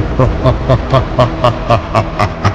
ハハハハハハ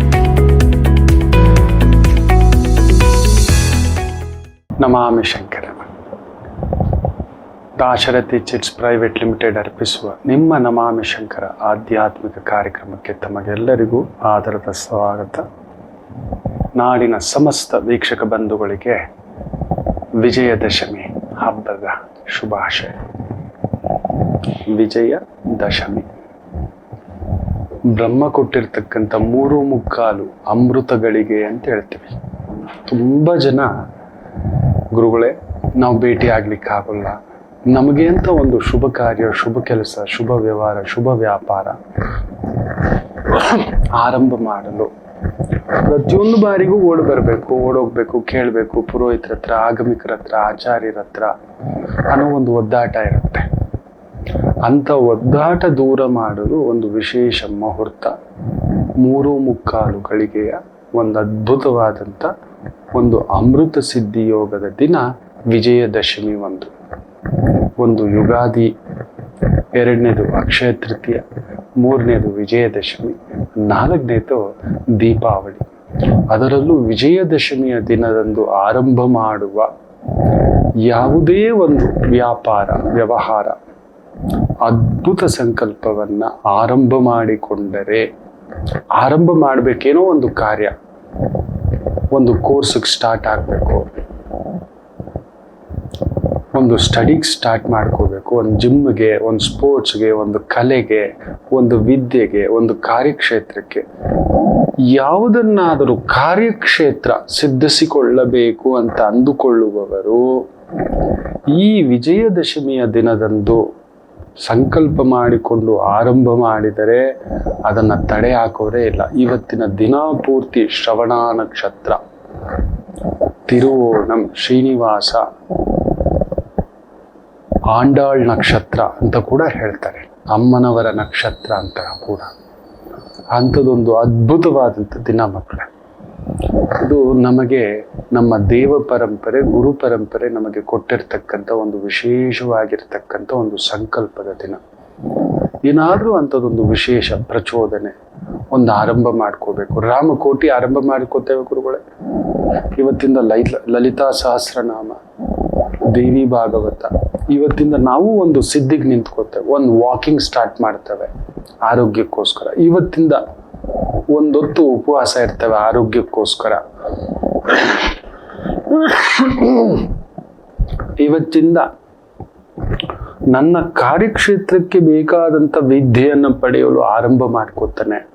Namami Shankara. Dasharathi chits private limited ಅರ್ಪಿಸುವ ನಿಮ್ಮ ನಮಾಮಿ ಶಂಕರ ಆಧ್ಯಾತ್ಮಿಕ ಕಾರ್ಯಕ್ರಮಕ್ಕೆ ತಮಗೆಲ್ಲರಿಗೂ ಆಧಾರದ ಸ್ವಾಗತ. ನಾಡಿನ ಸಮಸ್ತ ವೀಕ್ಷಕ ಬಂಧುಗಳಿಗೆ ವಿಜಯದಶಮಿ ಹಬ್ಬದ ಶುಭಾಶಯ. ವಿಜಯ ದಶಮಿ. ಬ್ರಹ್ಮ ಕೊಟ್ಟಿರ್ತಕ್ಕಂಥ ಮೂರು ಮುಕ್ಕಾಲು ಅಮೃತಗಳಿಗೆ ಅಂತ ಹೇಳ್ತೀವಿ. ತುಂಬ ಜನ ಗುರುಗಳೇ, ನಾವು ಭೇಟಿ ಆಗ್ಲಿಕ್ಕೆ ಆಗಲ್ಲ. ನಮಗೆ ಅಂತ ಒಂದು ಶುಭ ಕಾರ್ಯ, ಶುಭ ಕೆಲಸ, ಶುಭ ವ್ಯವಹಾರ, ಶುಭ ವ್ಯಾಪಾರ ಆರಂಭ ಮಾಡಲು. ಪ್ರತಿಯೊಂದು ಬಾರಿಗೂ ಓಡಿ ಬರಬೇಕು ಓಡೋಗ್ಬೇಕು ಕೇಳಬೇಕು, ಪುರೋಹಿತರ ಹತ್ರ, ಆಗಮಿಕರ ಹತ್ರ, ಆಚಾರ್ಯರ ಹತ್ರ ಅನ್ನೋ ಒಂದು ಒದ್ದಾಟ ಇರುತ್ತೆ. ಅಂತ ಒದ್ದಾಟ ದೂರ ಮಾಡಲು ಒಂದು ವಿಶೇಷ ಮುಹೂರ್ತ, ಮೂರು ಮುಕ್ಕಾಲು ಗಳಿಗೆಯ ಒಂದು ಅದ್ಭುತವಾದಂಥ ಒಂದು ಅಮೃತ ಸಿದ್ಧಿ ಯೋಗದ ದಿನ ವಿಜಯದಶಮಿ ಒಂದು. ಒಂದು ಯುಗಾದಿ, ಎರಡನೇದು ಅಕ್ಷಯ ತೃತೀಯ, ಮೂರನೇದು ವಿಜಯದಶಮಿ, ನಾಲ್ಕನೇದು ದೀಪಾವಳಿ. ಅದರಲ್ಲೂ ವಿಜಯದಶಮಿಯ ದಿನದಂದು ಆರಂಭ ಮಾಡುವ ಯಾವುದೇ ಒಂದು ವ್ಯಾಪಾರ, ವ್ಯವಹಾರ, ಅದ್ಭುತ ಸಂಕಲ್ಪವನ್ನ ಆರಂಭ ಮಾಡಿಕೊಂಡರೆ, ಆರಂಭ ಮಾಡಬೇಕೇನೋ ಒಂದು ಕಾರ್ಯ. ಒಂದು ಕೋರ್ಸಿಗೆ ಸ್ಟಾರ್ಟ್ ಆಗಬೇಕು. ಒಂದು ಸ್ಟಡಿಗೆ ಸ್ಟಾರ್ಟ್ ಮಾಡ್ಕೋಬೇಕು. ಒಂದು ಜಿಮ್ಗೆ, ಒಂದು ಸ್ಪೋರ್ಟ್ಸ್ಗೆ, ಒಂದು ಕಲೆಗೆ, ಒಂದು ವಿದ್ಯೆಗೆ, ಒಂದು ಕಾರ್ಯಕ್ಷೇತ್ರಕ್ಕೆ ಯಾವುದನ್ನಾದರೂ ಕಾರ್ಯಕ್ಷೇತ್ರ ಸಿದ್ಧಿಸಿಕೊಳ್ಳಬೇಕು ಅಂತ ಅಂದುಕೊಳ್ಳುವವರು ಈ ವಿಜಯದಶಮಿಯ ದಿನದಂದು ಸಂಕಲ್ಪ ಮಾಡಿಕೊಂಡು ಆರಂಭ ಮಾಡಿದರೆ ಅದನ್ನು ತಡೆ ಹಾಕೋರೇ ಇಲ್ಲ. ಇವತ್ತಿನ ದಿನ ಪೂರ್ತಿ ಶ್ರವಣ ನಕ್ಷತ್ರ. ತಿರುವೋಣಂ ಶ್ರೀನಿವಾಸ ಆಂಡಾಳ್ ನಕ್ಷತ್ರ ಅಂತ ಕೂಡ ಹೇಳ್ತಾರೆ. ಅಮ್ಮನವರ ನಕ್ಷತ್ರ ಅಂತ ಕೂಡ. ಅಂಥದ್ದೊಂದು ಅದ್ಭುತವಾದಂಥ ದಿನ ಮಕ್ಕಳೇ. ಇದು ನಮಗೆ ನಮ್ಮ ದೇವ ಪರಂಪರೆ, ಗುರು ಪರಂಪರೆ ನಮಗೆ ಕೊಟ್ಟಿರ್ತಕ್ಕಂಥ ಒಂದು ವಿಶೇಷವಾಗಿರ್ತಕ್ಕಂಥ ಒಂದು ಸಂಕಲ್ಪದ ದಿನ. ಏನಾದರೂ ಅಂಥದ್ದೊಂದು ವಿಶೇಷ ಪ್ರಚೋದನೆ ಒಂದು ಆರಂಭ ಮಾಡ್ಕೋಬೇಕು. ರಾಮಕೋಟಿ ಆರಂಭ ಮಾಡ್ಕೋತೇವೆ ಗುರುಗಳೇ. ಇವತ್ತಿಂದ ಲೈ ಲಲಿತಾ ಸಹಸ್ರನಾಮ, ದೇವಿ ಭಾಗವತ. ಇವತ್ತಿಂದ ನಾವು ಒಂದು ಸಿದ್ಧಿಗೆ ನಿಂತ್ಕೋತೇವೆ, ಒಂದು ವಾಕಿಂಗ್ ಸ್ಟಾರ್ಟ್ ಮಾಡ್ತೇವೆ ಆರೋಗ್ಯಕ್ಕೋಸ್ಕರ. ಇವತ್ತಿಂದ ಒಂದೊತ್ತು ಉಪವಾಸ ಇರ್ತವೆ ಆರೋಗ್ಯಕ್ಕೋಸ್ಕರ. ಇವತ್ತಿಂದ ನನ್ನ ಕಾರ್ಯಕ್ಷೇತ್ರಕ್ಕೆ ಬೇಕಾದಂತ ವಿದ್ಯೆಯನ್ನು ಪಡೆಯಲು ಆರಂಭ ಮಾಡ್ಕೋತಾನೆ.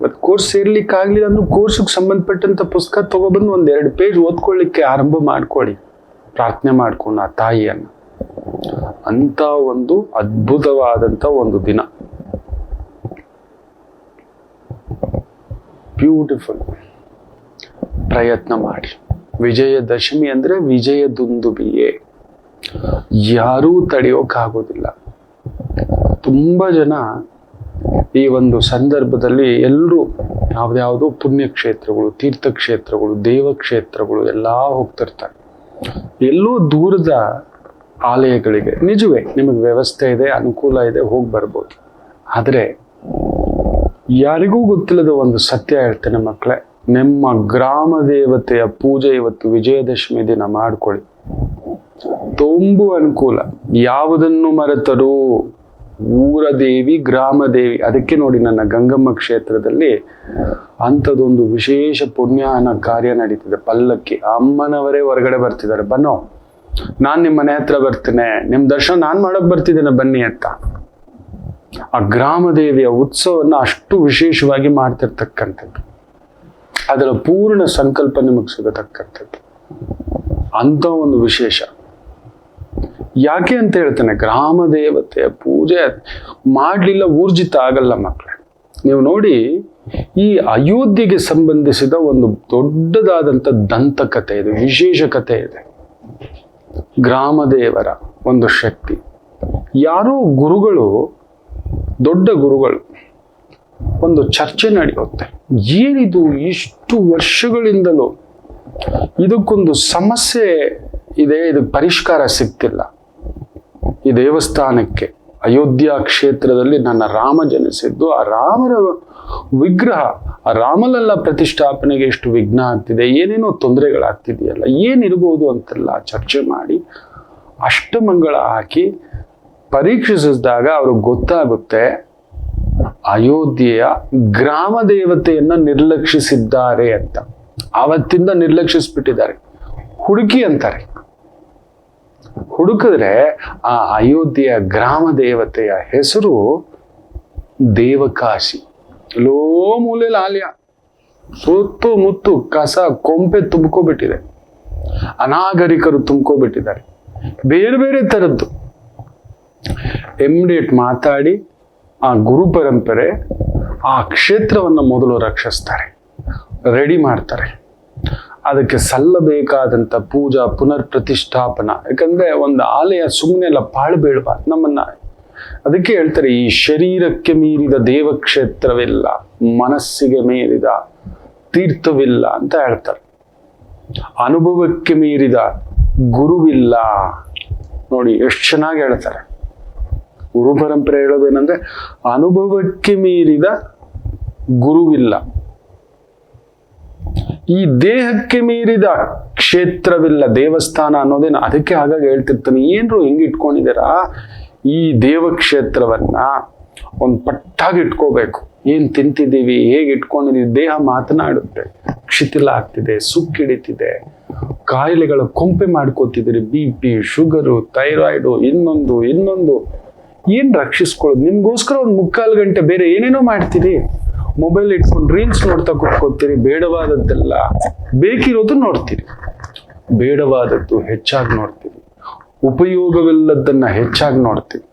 ಇವತ್ತು ಕೋರ್ಸ್ ಸೇರ್ಲಿಕ್ಕೆ ಆಗ್ಲಿಲ್ಲ ಅಂದ್ರೆ ಕೋರ್ಸ್ಗೆ ಸಂಬಂಧಪಟ್ಟಂತ ಪುಸ್ತಕ ತಗೊಬಂದು ಒಂದ್ ಎರಡು ಪೇಜ್ ಓದ್ಕೊಳ್ಳಿಕ್ಕೆ ಆರಂಭ ಮಾಡ್ಕೊಳ್ಳಿ. ಪ್ರಾರ್ಥನೆ ಮಾಡ್ಕೊಂಡು ಆ ತಾಯಿಯನ್ನು. ಅಂತ ಒಂದು ಅದ್ಭುತವಾದಂತ ಒಂದು ದಿನ. ಬ್ಯೂಟಿಫುಲ್ ಪ್ರಯತ್ನ ಮಾಡಿ. ವಿಜಯದಶಮಿ ಅಂದ್ರೆ ವಿಜಯದುಂದುಬಿಯೇ. ಯಾರೂ ತಡೆಯೋಕ್ಕಾಗೋದಿಲ್ಲ ತುಂಬ ಜನ ಈ ಒಂದು ಸಂದರ್ಭದಲ್ಲಿ ಎಲ್ಲರೂ ಯಾವುದ್ಯಾವುದೋ ಪುಣ್ಯಕ್ಷೇತ್ರಗಳು, ತೀರ್ಥಕ್ಷೇತ್ರಗಳು, ದೇವಕ್ಷೇತ್ರಗಳು ಎಲ್ಲ ಹೋಗ್ತಿರ್ತಾರೆ. ಎಲ್ಲೋ ದೂರದ ಆಲಯಗಳಿಗೆ ನಿಜವೇ ನಿಮಗೆ ವ್ಯವಸ್ಥೆ ಇದೆ, ಅನುಕೂಲ ಇದೆ, ಹೋಗಿ ಬರ್ಬೋದು. ಆದರೆ ಯಾರಿಗೂ ಗೊತ್ತಿಲ್ಲದ ಒಂದು ಸತ್ಯ ಹೇಳ್ತೇನೆ ಮಕ್ಕಳೇ, ನಿಮ್ಮ ಗ್ರಾಮ ದೇವತೆಯ ಪೂಜೆ ಇವತ್ತು ವಿಜಯದಶಮಿ ದಿನ ಮಾಡ್ಕೊಳ್ಳಿ. ತುಂಬು ಅನುಕೂಲ. ಯಾವುದನ್ನು ಮರೆತರೂ ಊರ ದೇವಿ ಗ್ರಾಮ ದೇವಿ ಅದಕ್ಕೆ ನೋಡಿ ನನ್ನ ಗಂಗಮ್ಮ ಕ್ಷೇತ್ರದಲ್ಲಿ ಅಂಥದ್ದೊಂದು ವಿಶೇಷ ಪುಣ್ಯಾನ ಕಾರ್ಯ ನಡೀತಿದೆ. ಪಲ್ಲಕ್ಕಿ, ಅಮ್ಮನವರೇ ಹೊರಗಡೆ ಬರ್ತಿದ್ದಾರೆ. ಬನ್ನೋ, ನಾನು ನಿಮ್ಮ ಮನೆ ಹತ್ರ ಬರ್ತೇನೆ. ನಿಮ್ಮ ದರ್ಶನ ನಾನು ಮಾಡೋಕೆ ಬರ್ತಿದ್ದೇನೆ ಬನ್ನಿ ಅಂತ. ಆ ಗ್ರಾಮದೇವಿಯ ಉತ್ಸವನ್ನ ಅಷ್ಟು ವಿಶೇಷವಾಗಿ ಮಾಡ್ತಿರ್ತಕ್ಕಂಥದ್ದು. ಅದರ ಪೂರ್ಣ ಸಂಕಲ್ಪ ನಿಮಗೆ ಸಿಗತಕ್ಕಂಥದ್ದು ಅಂತ ಒಂದು ವಿಶೇಷ. ಯಾಕೆ ಅಂತ ಹೇಳ್ತೇನೆ, ಗ್ರಾಮ ದೇವತೆಯ ಪೂಜೆ ಮಾಡಲಿಲ್ಲ, ಊರ್ಜಿತ ಆಗಲ್ಲ ಮಕ್ಕಳೇ ನೀವು ನೋಡಿ, ಈ ಅಯೋಧ್ಯೆಗೆ ಸಂಬಂಧಿಸಿದ ಒಂದು ದೊಡ್ಡದಾದಂಥ ದಂತಕಥೆ ಇದೆ, ವಿಶೇಷ ಕಥೆ ಇದೆ. ಗ್ರಾಮ ದೇವರ ಒಂದು ಶಕ್ತಿ. ಯಾರೋ ಗುರುಗಳು ದೊಡ್ಡ ಗುರುಗಳು ಒಂದು ಚರ್ಚೆ ನಡೆಯುತ್ತೆ. ಏನಿದು ಇಷ್ಟು ವರ್ಷಗಳಿಂದಲೂ ಇದಕ್ಕೊಂದು ಸಮಸ್ಯೆ ಇದೆ ಇದಕ್ಕೆ ಪರಿಷ್ಕಾರ ಸಿಗ್ತಿಲ್ಲ. ಈ ದೇವಸ್ಥಾನಕ್ಕೆ, ಅಯೋಧ್ಯ ಕ್ಷೇತ್ರದಲ್ಲಿ ನನ್ನ ರಾಮ ಜನಿಸಿದ್ದು, ಆ ರಾಮರ ವಿಗ್ರಹ, ಆ ರಾಮಲಲ್ಲ ಪ್ರತಿಷ್ಠಾಪನೆಗೆ ಎಷ್ಟು ವಿಘ್ನ ಆಗ್ತಿದೆ, ಏನೇನೋ ತೊಂದರೆಗಳಾಗ್ತಿದೆಯಲ್ಲ ಏನಿರ್ಬೋದು ಅಂತೆಲ್ಲ ಚರ್ಚೆ ಮಾಡಿ ಅಷ್ಟಮಂಗಳ ಹಾಕಿ ಪರೀಕ್ಷಿಸಿದಾಗ ಅವ್ರಿಗೆ ಗೊತ್ತಾಗುತ್ತೆ ಅಯೋಧ್ಯೆಯ ಗ್ರಾಮ ದೇವತೆಯನ್ನ ನಿರ್ಲಕ್ಷಿಸಿದ್ದಾರೆ ಅಂತ. ಅವತ್ತಿಂದ ನಿರ್ಲಕ್ಷಿಸ್ಬಿಟ್ಟಿದ್ದಾರೆ. ಹುಡುಕಿ ಅಂತಾರೆ. ಹುಡುಕಿದ್ರೆ ಆ ಅಯೋಧ್ಯೆಯ ಗ್ರಾಮ ದೇವತೆಯ ಹೆಸರು ದೇವಕಾಶಿ. ಲೋ ಮೂಲೆ ಲಾಲ್ಯ. ಸುತ್ತು ಮುತ್ತು, ಕಸ, ಕೊಂಪೆ ತುಂಬ್ಕೋಬಿಟ್ಟಿದೆ. ಅನಾಗರಿಕರು ತುಂಬ್ಕೋಬಿಟ್ಟಿದ್ದಾರೆ. ಬೇರೆ ಬೇರೆ ಥರದ್ದು ಎಮ್ಡೇಟ್ ಮಾತಾಡಿ ಆ ಗುರು ಪರಂಪರೆ, ಆ ಕ್ಷೇತ್ರವನ್ನು ಮೊದಲು ರಕ್ಷಿಸ್ತಾರೆ ರೆಡಿ ಮಾಡ್ತಾರೆ. ಅದಕ್ಕೆ ಸಲ್ಲಬೇಕಾದಂಥ ಪೂಜಾ ಪುನರ್ ಪ್ರತಿಷ್ಠಾಪನ ಯಾಕಂದ್ರೆ ಒಂದು ಆಲಯ ಸುಮ್ಮನೆ ಎಲ್ಲ ಪಾಳು ಬೀಳಬಾರ್ದು ನಮ್ಮನ್ನ. ಅದಕ್ಕೆ ಹೇಳ್ತಾರೆ, ಈ ಶರೀರಕ್ಕೆ ಮೀರಿದ ದೇವಕ್ಷೇತ್ರವಿಲ್ಲ, ಮನಸ್ಸಿಗೆ ಮೀರಿದ ತೀರ್ಥವಿಲ್ಲ ಅಂತ ಹೇಳ್ತಾರೆ. ಅನುಭವಕ್ಕೆ ಮೀರಿದ ಗುರುವಿಲ್ಲ. ನೋಡಿ, ಎಷ್ಟು ಚೆನ್ನಾಗಿ ಹೇಳ್ತಾರೆ. ಗುರು ಪರಂಪರೆ ಹೇಳೋದೇನಂದ್ರೆ ಅನುಭವಕ್ಕೆ ಮೀರಿದ ಗುರುವಿಲ್ಲ. ಈ ದೇಹಕ್ಕೆ ಮೀರಿದ ಕ್ಷೇತ್ರವಿಲ್ಲ, ದೇವಸ್ಥಾನ ಅನ್ನೋದೇನು? ಅದಕ್ಕೆ ಹಾಗಾಗಿ ಹೇಳ್ತಿರ್ತಾನೆ. ಏನ್ರು ಹೆಂಗೆ ಇಟ್ಕೊಂಡಿದ್ದೀರಾ? ಈ ದೇವಕ್ಷೇತ್ರವನ್ನ ಒಂದು ಪಟ್ಟಾಗಿ ಇಟ್ಕೋಬೇಕು. ಏನ್ ತಿಂತಿದ್ದೀವಿ? ಹೇಗೆ ಇಟ್ಕೊಂಡಿದೀವಿ ದೇಹ ಮಾತನಾಡುತ್ತೆ. ಶಿಥಿಲ ಆಗ್ತಿದೆ, ಸುಕ್ಕಿಡಿತಿದೆ. ಕಾಯಿಲೆಗಳ ಕೊಂಪೆ ಮಾಡ್ಕೋತಿದ್ದೀರಿ. ಬಿ ಪಿ, ಶುಗರು, ಥೈರಾಯ್ಡು, ಇನ್ನೊಂದು ಇನ್ನೊಂದು. ಏನ್ ರಕ್ಷಿಸ್ಕೊಳ್ಳೋದು? ನಿಮಗೋಸ್ಕರ ಒಂದು ಮುಕ್ಕಾಲು ಗಂಟೆ ಬೇರೆ ಏನೇನೋ ಮಾಡ್ತೀರಿ? ಮೊಬೈಲ್ ಇಟ್ಕೊಂಡು ರೀಲ್ಸ್ ನೋಡ್ತಾ ಕುತ್ಕೋತೀರಿ, ಬೇಡವಾದದ್ದೆಲ್ಲ ಬೇಕಿರೋದು ನೋಡ್ತೀರಿ. ಬೇಡವಾದದ್ದು ಹೆಚ್ಚಾಗಿ ನೋಡ್ತೀವಿ ಉಪಯೋಗವಿಲ್ಲದನ್ನ ಹೆಚ್ಚಾಗಿ ನೋಡ್ತೀವಿ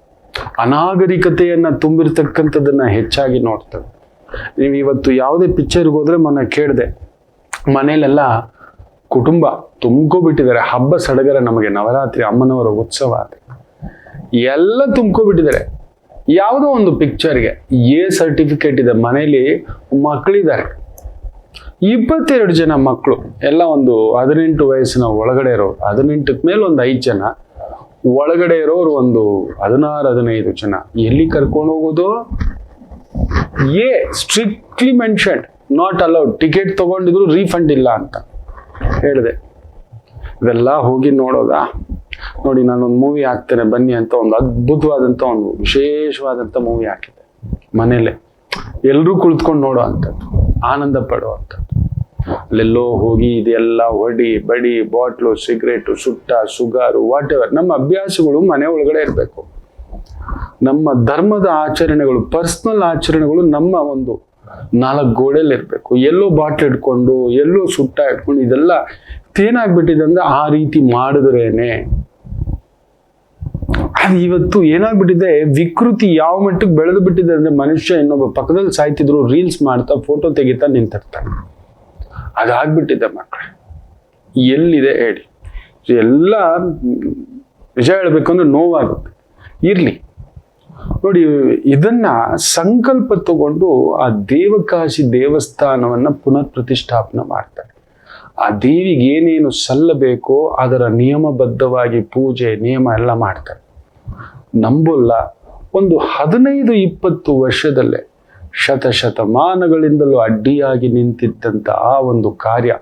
ಅನಾಗರಿಕತೆಯನ್ನ ತುಂಬಿರ್ತಕ್ಕಂಥದ್ದನ್ನ ಹೆಚ್ಚಾಗಿ ನೋಡ್ತೇವೆ ನೀವು ಇವತ್ತು ಯಾವುದೇ ಪಿಕ್ಚರ್ಗೆ ಹೋದ್ರೆ ಮೊನ್ನೆ ಕೇಳಿದೆ, ಮನೇಲೆಲ್ಲ ಕುಟುಂಬ ತುಂಬ್ಕೊಬಿಟ್ಟಿದ್ದಾರೆ. ಹಬ್ಬ ಸಡಗರ ನಮಗೆ ನವರಾತ್ರಿ, ಅಮ್ಮನವರ ಉತ್ಸವ ಅದು ಎಲ್ಲ ತುಂಬ್ಕೊಬಿಟ್ಟಿದ್ದಾರೆ. ಯಾವುದೋ ಒಂದು ಪಿಕ್ಚರ್ಗೆ ಎ ಸರ್ಟಿಫಿಕೇಟ್ ಇದೆ. ಮನೇಲಿ ಮಕ್ಕಳಿದ್ದಾರೆ ಇಪ್ಪತ್ತೆರಡು ಜನ ಮಕ್ಕಳು ಎಲ್ಲ ಒಂದು ಹದಿನೆಂಟು ವಯಸ್ಸಿನ ಒಳಗಡೆ ಇರೋರು ಹದಿನೆಂಟಕ್ಕೆ ಮೇಲೆ ಒಂದು ಐದು ಜನ, ಒಳಗಡೆ ಇರೋರು ಒಂದು ಹದಿನಾರು, ಹದಿನೈದು ಜನ. ಎಲ್ಲಿ ಕರ್ಕೊಂಡು ಹೋಗೋದು? A strictly mention not allowed ticket ತಗೊಂಡಿದ್ರು refund ಇಲ್ಲ ಅಂತ ಹೇಳಿದೆ. ಇದೆಲ್ಲ ಹೋಗಿ ನೋಡೋದಾ? ನೋಡಿ, ನಾನೊಂದು ಮೂವಿ ಹಾಕ್ತೇನೆ ಬನ್ನಿ ಅಂತ ಒಂದು ಅದ್ಭುತವಾದಂಥ ಒಂದು ವಿಶೇಷವಾದಂಥ ಮೂವಿ ಹಾಕಿದ್ದೆ. ಮನೇಲೆ. ಎಲ್ಲರೂ ಕುಳಿತ್ಕೊಂಡು ನೋಡೋ ಅಂಥದ್ದು, ಆನಂದ ಪಡೋ ಅಂಥದ್ದು. ಅಲ್ಲೆಲ್ಲೋ ಹೋಗಿ ಇದೆಲ್ಲ ಹೊಡಿ, ಬಡಿ, ಬಾಟ್ಲು, ಸಿಗರೇಟು, ಸುಟ್ಟ, ಸುಗಾರು ವಾಟ್ ಎವರ್ ನಮ್ಮ ಅಭ್ಯಾಸಗಳು ಮನೆ ಒಳಗಡೆ ಇರಬೇಕು. ನಮ್ಮ ಧರ್ಮದ ಆಚರಣೆಗಳು ಪರ್ಸನಲ್ ಆಚರಣೆಗಳು ನಮ್ಮ ಒಂದು ನಾಲ್ಕು ಗೋಡೆಯಲ್ಲಿ ಇರಬೇಕು. ಎಲ್ಲೋ ಬಾಟ್ಲ್ ಇಟ್ಕೊಂಡು, ಎಲ್ಲೋ ಸುಟ್ಟ ಇಟ್ಕೊಂಡು, ಇದೆಲ್ಲ ಏನಾಗ್ಬಿಟ್ಟಿದೆ ಅಂದ್ರೆ ಆ ರೀತಿ ಮಾಡಿದ್ರೇನೆ ಅದು ಇವತ್ತು ಏನಾಗ್ಬಿಟ್ಟಿದೆ, ವಿಕೃತಿ ಯಾವ ಮಟ್ಟಕ್ಕೆ ಬೆಳೆದು ಬಿಟ್ಟಿದೆ ಅಂದ್ರೆ ಮನುಷ್ಯ ಇನ್ನೊಬ್ಬ ಪಕ್ಕದಲ್ಲಿ ಸಾಯ್ತಿದ್ರು ರೀಲ್ಸ್ ಮಾಡ್ತಾ ಫೋಟೋ ತೆಗಿತಾ ನಿಂತಿರ್ತಾನೆ. ಅದಾಗ್ಬಿಟ್ಟಿದೆ ಮಕ್ಕಳು ಎಲ್ಲಿದೆ ಹೇಳಿ? ಎಲ್ಲ ನಿಜ ಹೇಳಬೇಕು ಅಂದ್ರೆ ನೋವಾಗುತ್ತೆ. ಇರ್ಲಿ. ನೋಡಿ, ಇದನ್ನ ಸಂಕಲ್ಪ ತಗೊಂಡು ಆ ದೇವಕಾಶಿ ದೇವಸ್ಥಾನವನ್ನ ಪುನರ್ ಪ್ರತಿಷ್ಠಾಪನೆ ಮಾಡ್ತಾರೆ. ಆ ದೇವಿಗೆ ಏನೇನು ಸಲ್ಲಬೇಕೋ ಅದರ ನಿಯಮಬದ್ಧವಾಗಿ ಪೂಜೆ, ನಿಯಮ ಎಲ್ಲ ಮಾಡ್ತಾರೆ. ನಂಬಲ್ಲ. ಒಂದು ಹದಿನೈದು, ಇಪ್ಪತ್ತು ವರ್ಷದಲ್ಲೇ ಶತಶತಮಾನಗಳಿಂದಲೂ ಅಡ್ಡಿಯಾಗಿ ನಿಂತಿದ್ದಂಥ ಆ ಒಂದು ಕಾರ್ಯ,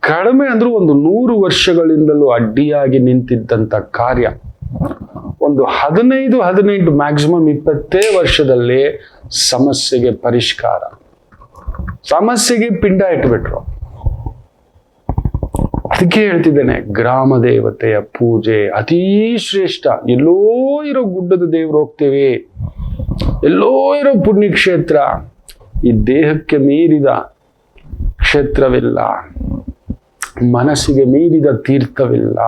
ಕಡಿಮೆ ಅಂದರೂ ಒಂದು ನೂರು ವರ್ಷಗಳಿಂದಲೂ ಅಡ್ಡಿಯಾಗಿ ನಿಂತಿದ್ದಂಥ ಕಾರ್ಯ, ಒಂದು ಹದಿನೈದು, ಹದಿನೆಂಟು ಮ್ಯಾಕ್ಸಿಮಮ್ ಇಪ್ಪತ್ತೇ ವರ್ಷದಲ್ಲಿ ಸಮಸ್ಯೆಗೆ ಪರಿಷ್ಕಾರ. ಸಮಸ್ಯೆಗೆ ಪಿಂಡ ಇಟ್ಬಿಟ್ರು. ಅದಕ್ಕೆ ಹೇಳ್ತಿದ್ದೇನೆ, ಗ್ರಾಮ ದೇವತೆಯ ಪೂಜೆ ಅತೀ ಶ್ರೇಷ್ಠ. ಎಲ್ಲೋ ಇರೋ ಗುಡ್ಡದ ದೇವ್ರು ಹೋಗ್ತೇವೆ, ಎಲ್ಲೋ ಇರೋ ಪುಣ್ಯಕ್ಷೇತ್ರ. ಈ ದೇಹಕ್ಕೆ ಮೀರಿದ ಕ್ಷೇತ್ರವಿಲ್ಲ, ಮನಸ್ಸಿಗೆ ಮೀರಿದ ತೀರ್ಥವಿಲ್ಲ.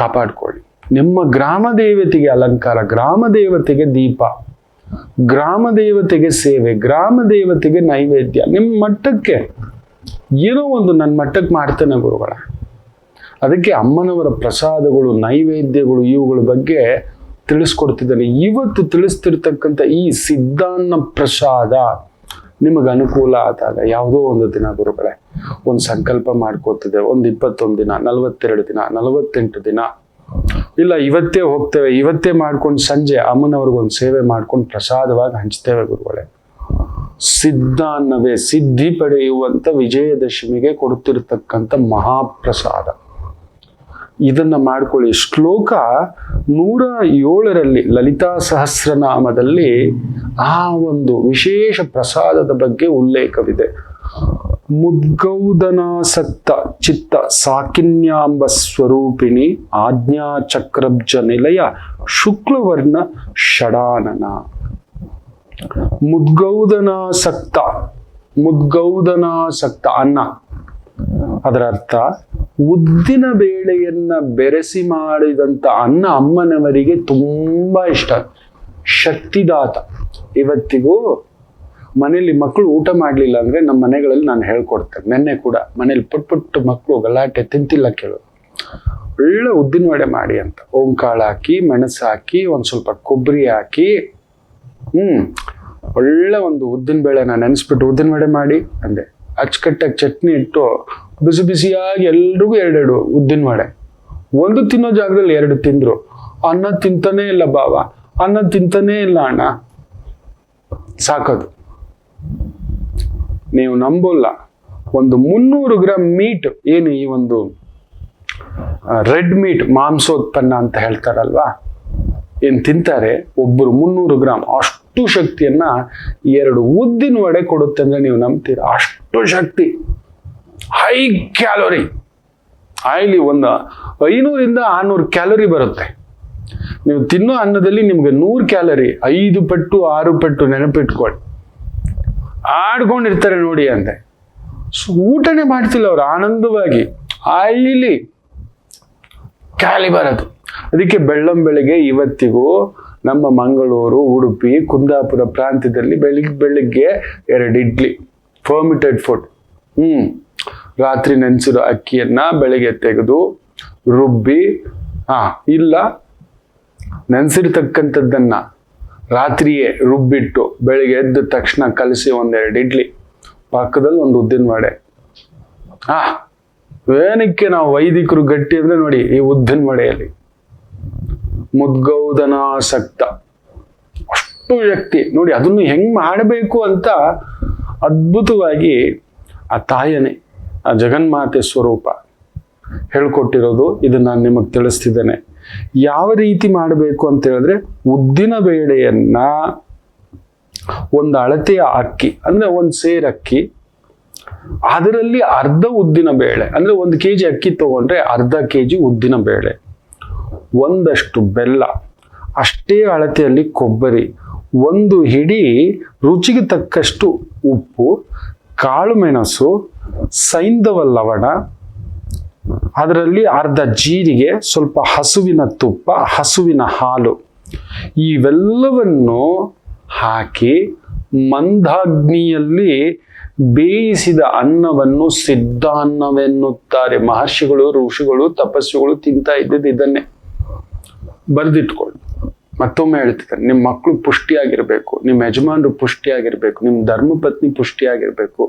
ಕಾಪಾಡ್ಕೊಳ್ಳಿ. ನಿಮ್ಮ ಗ್ರಾಮ ದೇವತೆಗೆ ಅಲಂಕಾರ, ಗ್ರಾಮ ದೇವತೆಗೆ ದೀಪ, ಗ್ರಾಮ ದೇವತೆಗೆ ಸೇವೆ, ಗ್ರಾಮ ದೇವತೆಗೆ ನೈವೇದ್ಯ. ನಿಮ್ಮ ಮಟ್ಟಕ್ಕೆ ಏನೋ ಒಂದು ನನ್ನ ಮಟ್ಟಕ್ಕೆ ಮಾಡ್ತೇನೆ ಗುರುಗಳ. ಅದಕ್ಕೆ ಅಮ್ಮನವರ ಪ್ರಸಾದಗಳು, ನೈವೇದ್ಯಗಳು, ಇವುಗಳ ಬಗ್ಗೆ ತಿಳಿಸ್ಕೊಡ್ತಿದ್ದಾನೆ. ಇವತ್ತು ತಿಳಿಸ್ತಿರ್ತಕ್ಕಂಥ ಈ ಸಿದ್ಧಾನ್ನ ಪ್ರಸಾದ ನಿಮಗೆ ಅನುಕೂಲ ಆದಾಗ, ಯಾವುದೋ ಒಂದು ದಿನ ಗುರುಗಳೇ, ಒಂದು ಸಂಕಲ್ಪ ಮಾಡ್ಕೋತಿದೆ ಒಂದು ಇಪ್ಪತ್ತೊಂದು ದಿನ, ನಲವತ್ತೆರಡು ದಿನ, ನಲವತ್ತೆಂಟು ದಿನ. ಇಲ್ಲ, ಇವತ್ತೇ ಹೋಗ್ತೇವೆ, ಇವತ್ತೇ ಮಾಡ್ಕೊಂಡು ಸಂಜೆ ಅಮ್ಮನವ್ರಿಗೊಂದು ಸೇವೆ ಮಾಡ್ಕೊಂಡು ಪ್ರಸಾದವಾಗಿ ಹಂಚ್ತೇವೆ ಗುರುಗಳೇ. ಸಿದ್ಧಾನ್ನವೇ ಸಿದ್ಧಿ ಪಡೆಯುವಂತ ವಿಜಯದಶಮಿಗೆ ಕೊಡುತ್ತಿರತಕ್ಕಂಥ ಮಹಾಪ್ರಸಾದ. ಇದನ್ನ ಮಾಡ್ಕೊಳ್ಳಿ. ಶ್ಲೋಕ ನೂರ ಏಳರಲ್ಲಿ, ಲಲಿತಾ ಸಹಸ್ರನಾಮದಲ್ಲಿ ಆ ಒಂದು ವಿಶೇಷ ಪ್ರಸಾದದ ಬಗ್ಗೆ ಉಲ್ಲೇಖವಿದೆ. ಮುದ್ಗೌದನಾಸಕ್ತ ಚಿತ್ತ ಸಾಕಿನ್ಯಾಂಬ ಸ್ವರೂಪಿಣಿ ಆಜ್ಞಾ ಚಕ್ರಬ್ಜ ನಿಲಯ ಶುಕ್ಲವರ್ಣ ಷಡಾನನ. ಮುದ್ಗೌದನಾಸಕ್ತ ಮುದ್ಗೌದನಾಸಕ್ತ ಅನ್ನ. ಅದರ ಅರ್ಥ, ಉದ್ದಿನ ಬೇಳೆಯನ್ನ ಬೆರೆಸಿ ಮಾಡಿದಂತ ಅನ್ನ ಅಮ್ಮನವರಿಗೆ ತುಂಬಾ ಇಷ್ಟ. ಶಕ್ತಿದಾತ. ಇವತ್ತಿಗೂ ಮನೇಲಿ ಮಕ್ಕಳು ಊಟ ಮಾಡಲಿಲ್ಲ ಅಂದ್ರೆ ನಮ್ಮ ಮನೆಗಳಲ್ಲಿ ನಾನು ಹೇಳ್ಕೊಡ್ತೇನೆ. ನಿನ್ನೆ ಕೂಡ ಮನೇಲಿ ಪುಟ್ ಪುಟ್ಟ ಮಕ್ಕಳು ಗಲಾಟೆ ತಿಂತಿಲ್ಲ ಕೇಳು. ಒಳ್ಳೆ ಉದ್ದಿನ ವಡೆ ಮಾಡಿ ಅಂತ. ಓಂಕಾಳು ಹಾಕಿ, ಮೆಣಸು ಹಾಕಿ, ಒಂದು ಸ್ವಲ್ಪ ಕೊಬ್ಬರಿ ಹಾಕಿ ಹ್ಮ್. ಒಳ್ಳೆ ಒಂದು ಉದ್ದಿನ ಬೇಳೆನ ನೆನೆಸ್ಬಿಟ್ಟು ಉದ್ದಿನ ವಡೆ ಮಾಡಿ ಅಂದೆ ಅಚ್ಚುಕಟ್ಟಾಗಿ ಚಟ್ನಿ ಇಟ್ಟು ಬಿಸಿ ಬಿಸಿಯಾಗಿ ಎಲ್ರಿಗೂ ಎರಡೆರಡು ಉದ್ದಿನ ವಡೆ ಒಂದು ತಿನ್ನೋ ಜಾಗದಲ್ಲಿ ಎರಡು ತಿಂದ್ರು. ಅನ್ನ ತಿಂತಾನೇ ಇಲ್ಲ ಬಾವ ಅನ್ನ ತಿಂತಾನೇ ಇಲ್ಲ ಅಣ್ಣ. ಸಾಕೋದು. ನೀವು ನಂಬೋಲ್ಲ. ಒಂದು ಮುನ್ನೂರು ಗ್ರಾಮ್ ಮೀಟ್ ಏನು ಈ ಒಂದು ರೆಡ್ ಮೀಟ್ ಮಾಂಸೋತ್ಪನ್ನ ಅಂತ ಹೇಳ್ತಾರಲ್ವಾ? ಏನ್ ತಿಂತಾರೆ? ಒಬ್ಬರು ಮುನ್ನೂರು ಗ್ರಾಮ್ ಅಷ್ಟು ಶಕ್ತಿಯನ್ನ ಎರಡು ಉದ್ದಿನ ವಡೆ ಕೊಡುತ್ತೆ ಅಂದ್ರೆ ನೀವು ನಂಬ್ತೀರ. ಅಷ್ಟು ಶಕ್ತಿ. ಹೈ ಕ್ಯಾಲೋರಿ ಆಯ್ಲಿ ಒಂದು ಐನೂರಿಂದ ಆರ್ನೂರು ಕ್ಯಾಲೋರಿ ಬರುತ್ತೆ. ನೀವು ತಿನ್ನೋ ಅನ್ನದಲ್ಲಿ ನಿಮ್ಗೆ ನೂರು ಕ್ಯಾಲರಿ ಐದು ಪಟ್ಟು, ಆರು ಪಟ್ಟು ನೆನಪಿಟ್ಕೊಳ್ಳಿ. ಆಡ್ಕೊಂಡಿರ್ತಾರೆ ನೋಡಿ ಅಂದೆ. ಊಟನೆ ಮಾಡ್ತಿಲ್ಲ ಅವ್ರು, ಆನಂದವಾಗಿ. ಆಯ್ಲಿ ಕ್ಯಾಲಿ ಬರೋದು. ಅದಕ್ಕೆ ಬೆಳ್ಳಂ ಬೆಳಗ್ಗೆ ಇವತ್ತಿಗೂ ನಮ್ಮ ಮಂಗಳೂರು, ಉಡುಪಿ, ಕುಂದಾಪುರ ಪ್ರಾಂತ್ಯದಲ್ಲಿ ಬೆಳಿಗ್ಗೆ ಬೆಳಿಗ್ಗೆ ಎರಡು ಇಡ್ಲಿ ಫರ್ಮಿಟೆಡ್ ಫುಡ್ ಹ್ಞೂ ರಾತ್ರಿ ನೆನೆಸಿರೋ ಅಕ್ಕಿಯನ್ನ ಬೆಳಗ್ಗೆ ತೆಗೆದು ರುಬ್ಬಿ, ಹಾಂ, ಇಲ್ಲ, ನೆನೆಸಿರ್ತಕ್ಕಂಥದ್ದನ್ನ ರಾತ್ರಿಯೇ ರುಬ್ಬಿಟ್ಟು ಬೆಳಿಗ್ಗೆ ಎದ್ದ ತಕ್ಷಣ ಕಲಸಿ ಒಂದೆರಡು ಇಡ್ಲಿ. ಪಕ್ಕದಲ್ಲಿ ಒಂದು ಉದ್ದಿನ ವಡೆ. ಹಾ, ಏನಕ್ಕೆ ನಾವು ವೈದಿಕರು ಗಟ್ಟಿ ಅಂದ್ರೆ ನೋಡಿ ಈ ಉದ್ದಿನ ವಡೆಯಲ್ಲಿ. ಮುದ್ಗೌದನಾಸಕ್ತ. ಅಷ್ಟು ಶಕ್ತಿ. ನೋಡಿ, ಅದನ್ನು ಹೆಂಗ್ ಮಾಡಬೇಕು ಅಂತ ಅದ್ಭುತವಾಗಿ ಆ ತಾಯನೆ, ಆ ಜಗನ್ಮಾತೆ ಸ್ವರೂಪ ಹೇಳ್ಕೊಟ್ಟಿರೋದು ಇದನ್ನ ನಾನು ನಿಮಗೆ ತಿಳಿಸ್ತಿದ್ದೇನೆ. ಯಾವ ರೀತಿ ಮಾಡಬೇಕು ಅಂತ ಹೇಳಿದ್ರೆ, ಉದ್ದಿನ ಬೇಳೆಯನ್ನ ಒಂದು ಅಳತೆಯ ಅಕ್ಕಿ, ಅಂದ್ರೆ ಒಂದು ಸೇರ್ ಅಕ್ಕಿ ಅದರಲ್ಲಿ ಅರ್ಧ ಉದ್ದಿನ ಬೇಳೆ, ಅಂದ್ರೆ ಒಂದು ಕೆ ಜಿ ಅಕ್ಕಿ ತಗೊಂಡ್ರೆ ಅರ್ಧ ಕೆ ಜಿ ಉದ್ದಿನ ಬೇಳೆ. ಒಂದಷ್ಟು ಬೆಲ್ಲ, ಅಷ್ಟೇ ಅಳತೆಯಲ್ಲಿ ಕೊಬ್ಬರಿ, ಒಂದು ಹಿಡಿ ರುಚಿಗೆ ತಕ್ಕಷ್ಟು ಉಪ್ಪು, ಕಾಳು ಮೆಣಸು, ಸೈಂಧವ ಲವಣ, ಅದರಲ್ಲಿ ಅರ್ಧ ಜೀರಿಗೆ, ಸ್ವಲ್ಪ ಹಸುವಿನ ತುಪ್ಪ, ಹಸುವಿನ ಹಾಲು. ಇವೆಲ್ಲವನ್ನು ಹಾಕಿ ಮಂದಾಗ್ನಿಯಲ್ಲಿ ಬೇಯಿಸಿದ ಅನ್ನವನ್ನು ಸಿದ್ಧ ಅನ್ನವೆನ್ನುತ್ತಾರೆ ಮಹರ್ಷಿಗಳು, ಋಷಿಗಳು ತಪಸ್ಸುಗಳು ತಿಂತಾ ಇದ್ದಿದ್ದು ಇದನ್ನೇ. ಬರೆದಿಟ್ಕೊಳ್ಳಿ. ಮತ್ತೊಮ್ಮೆ ಹೇಳ್ತಿದ್ದಾರೆ ನಿಮ್ಮ ಮಕ್ಕಳು ಪುಷ್ಟಿಯಾಗಿರಬೇಕು ನಿಮ್ಮ ಯಜಮಾನರು ಪುಷ್ಟಿಯಾಗಿರಬೇಕು ನಿಮ್ಮ ಧರ್ಮಪತ್ನಿ ಪುಷ್ಟಿಯಾಗಿರಬೇಕು.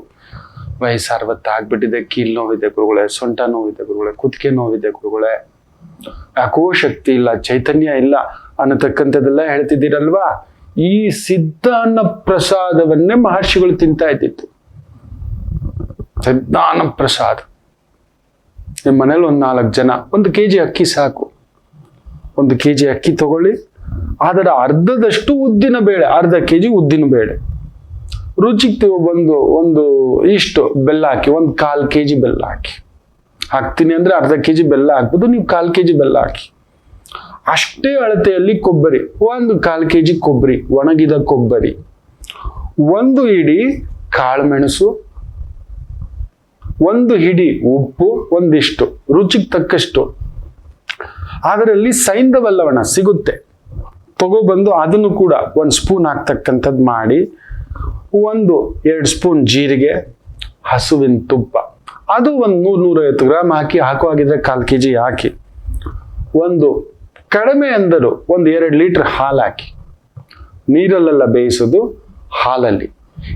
ಅರವತ್ತು ಆಗ್ಬಿಟ್ಟಿದೆ ಕೀಲ್ ನೋವಿದೆ ಗುರುಗಳೇ, ಸೊಂಟ ನೋವಿದೆ ಗುರುಗಳೇ, ಕುತ್ತಿಗೆ ನೋವಿದೆ ಗುರುಗಳೇ. ಯಾಕೋ ಶಕ್ತಿ ಇಲ್ಲ, ಚೈತನ್ಯ ಇಲ್ಲ ಅನ್ನತಕ್ಕಂಥದ್ದೆಲ್ಲ ಹೇಳ್ತಿದ್ದೀರಲ್ವಾ? ಈ ಸಿದ್ಧಾನ್ನ ಪ್ರಸಾದವನ್ನೇ ಮಹರ್ಷಿಗಳು ತಿಂತಾ ಇದ್ದಿತ್ತು ಸಿದ್ಧಾನ ಪ್ರಸಾದ ನಿಮ್ಮ ಮನೇಲಿ ಒಂದು ನಾಲ್ಕು ಜನ, ಒಂದು ಕೆ ಜಿ ಅಕ್ಕಿ ಸಾಕು. ಒಂದು ಕೆ ಜಿ ಅಕ್ಕಿ ತಗೊಳ್ಳಿ. ಅದರ ಅರ್ಧದಷ್ಟು ಉದ್ದಿನ ಬೇಳೆ, ಅರ್ಧ ಕೆ ಜಿ ಉದ್ದಿನ ಬೇಳೆ. ರುಚಿಗೆ ಒಂದು ಒಂದು ಇಷ್ಟು ಬೆಲ್ಲ ಹಾಕಿ, ಒಂದು ಕಾಲು ಕೆ ಜಿ ಬೆಲ್ಲ ಹಾಕಿ. ಹಾಕ್ತೀನಿ ಅಂದ್ರೆ ಅರ್ಧ ಕೆ ಜಿ ಬೆಲ್ಲ ಹಾಕ್ಬೋದು, ನೀವು ಕಾಲು ಕೆ ಜಿ ಬೆಲ್ಲ ಹಾಕಿ. ಅಷ್ಟೇ ಅಳತೆಯಲ್ಲಿ ಕೊಬ್ಬರಿ, ಒಂದು ಕಾಲು ಕೆ ಜಿ ಕೊಬ್ಬರಿ, ಒಣಗಿದ ಕೊಬ್ಬರಿ. ಒಂದು ಹಿಡಿ ಕಾಳುಮೆಣಸು, ಒಂದು ಹಿಡಿ ಉಪ್ಪು, ಒಂದಿಷ್ಟು. ರುಚಿಗೆ ತಕ್ಕಷ್ಟು ಅದರಲ್ಲಿ ಸೈಂಧವ ಲವಣ ಸಿಗುತ್ತೆ. ತಗೋಬಂದು ಅದನ್ನು ಕೂಡ ಒಂದು ಸ್ಪೂನ್ ಹಾಕ್ತಕ್ಕಂಥದ್ದು ಮಾಡಿ, ಒಂದು, ಎರಡು ಸ್ಪೂನ್ ಜೀರಿಗೆ, ಹಸುವಿನ ತುಪ್ಪ. ಅದು ಒಂದು ನೂರು, ನೂರೈವತ್ತು ಗ್ರಾಮ್ ಹಾಕಿ ಹಾಕುವಾಗಿದ್ರೆ ಕಾಲು ಕೆ ಜಿ ಹಾಕಿ. ಒಂದು ಕಡಿಮೆ ಅಂದರೂ ಒಂದು ಎರಡು ಲೀಟ್ರ್ ಹಾಲು ಹಾಕಿ. ನೀರಲ್ಲೆಲ್ಲ ಬೇಯಿಸೋದು ಹಾಲಲ್ಲಿ.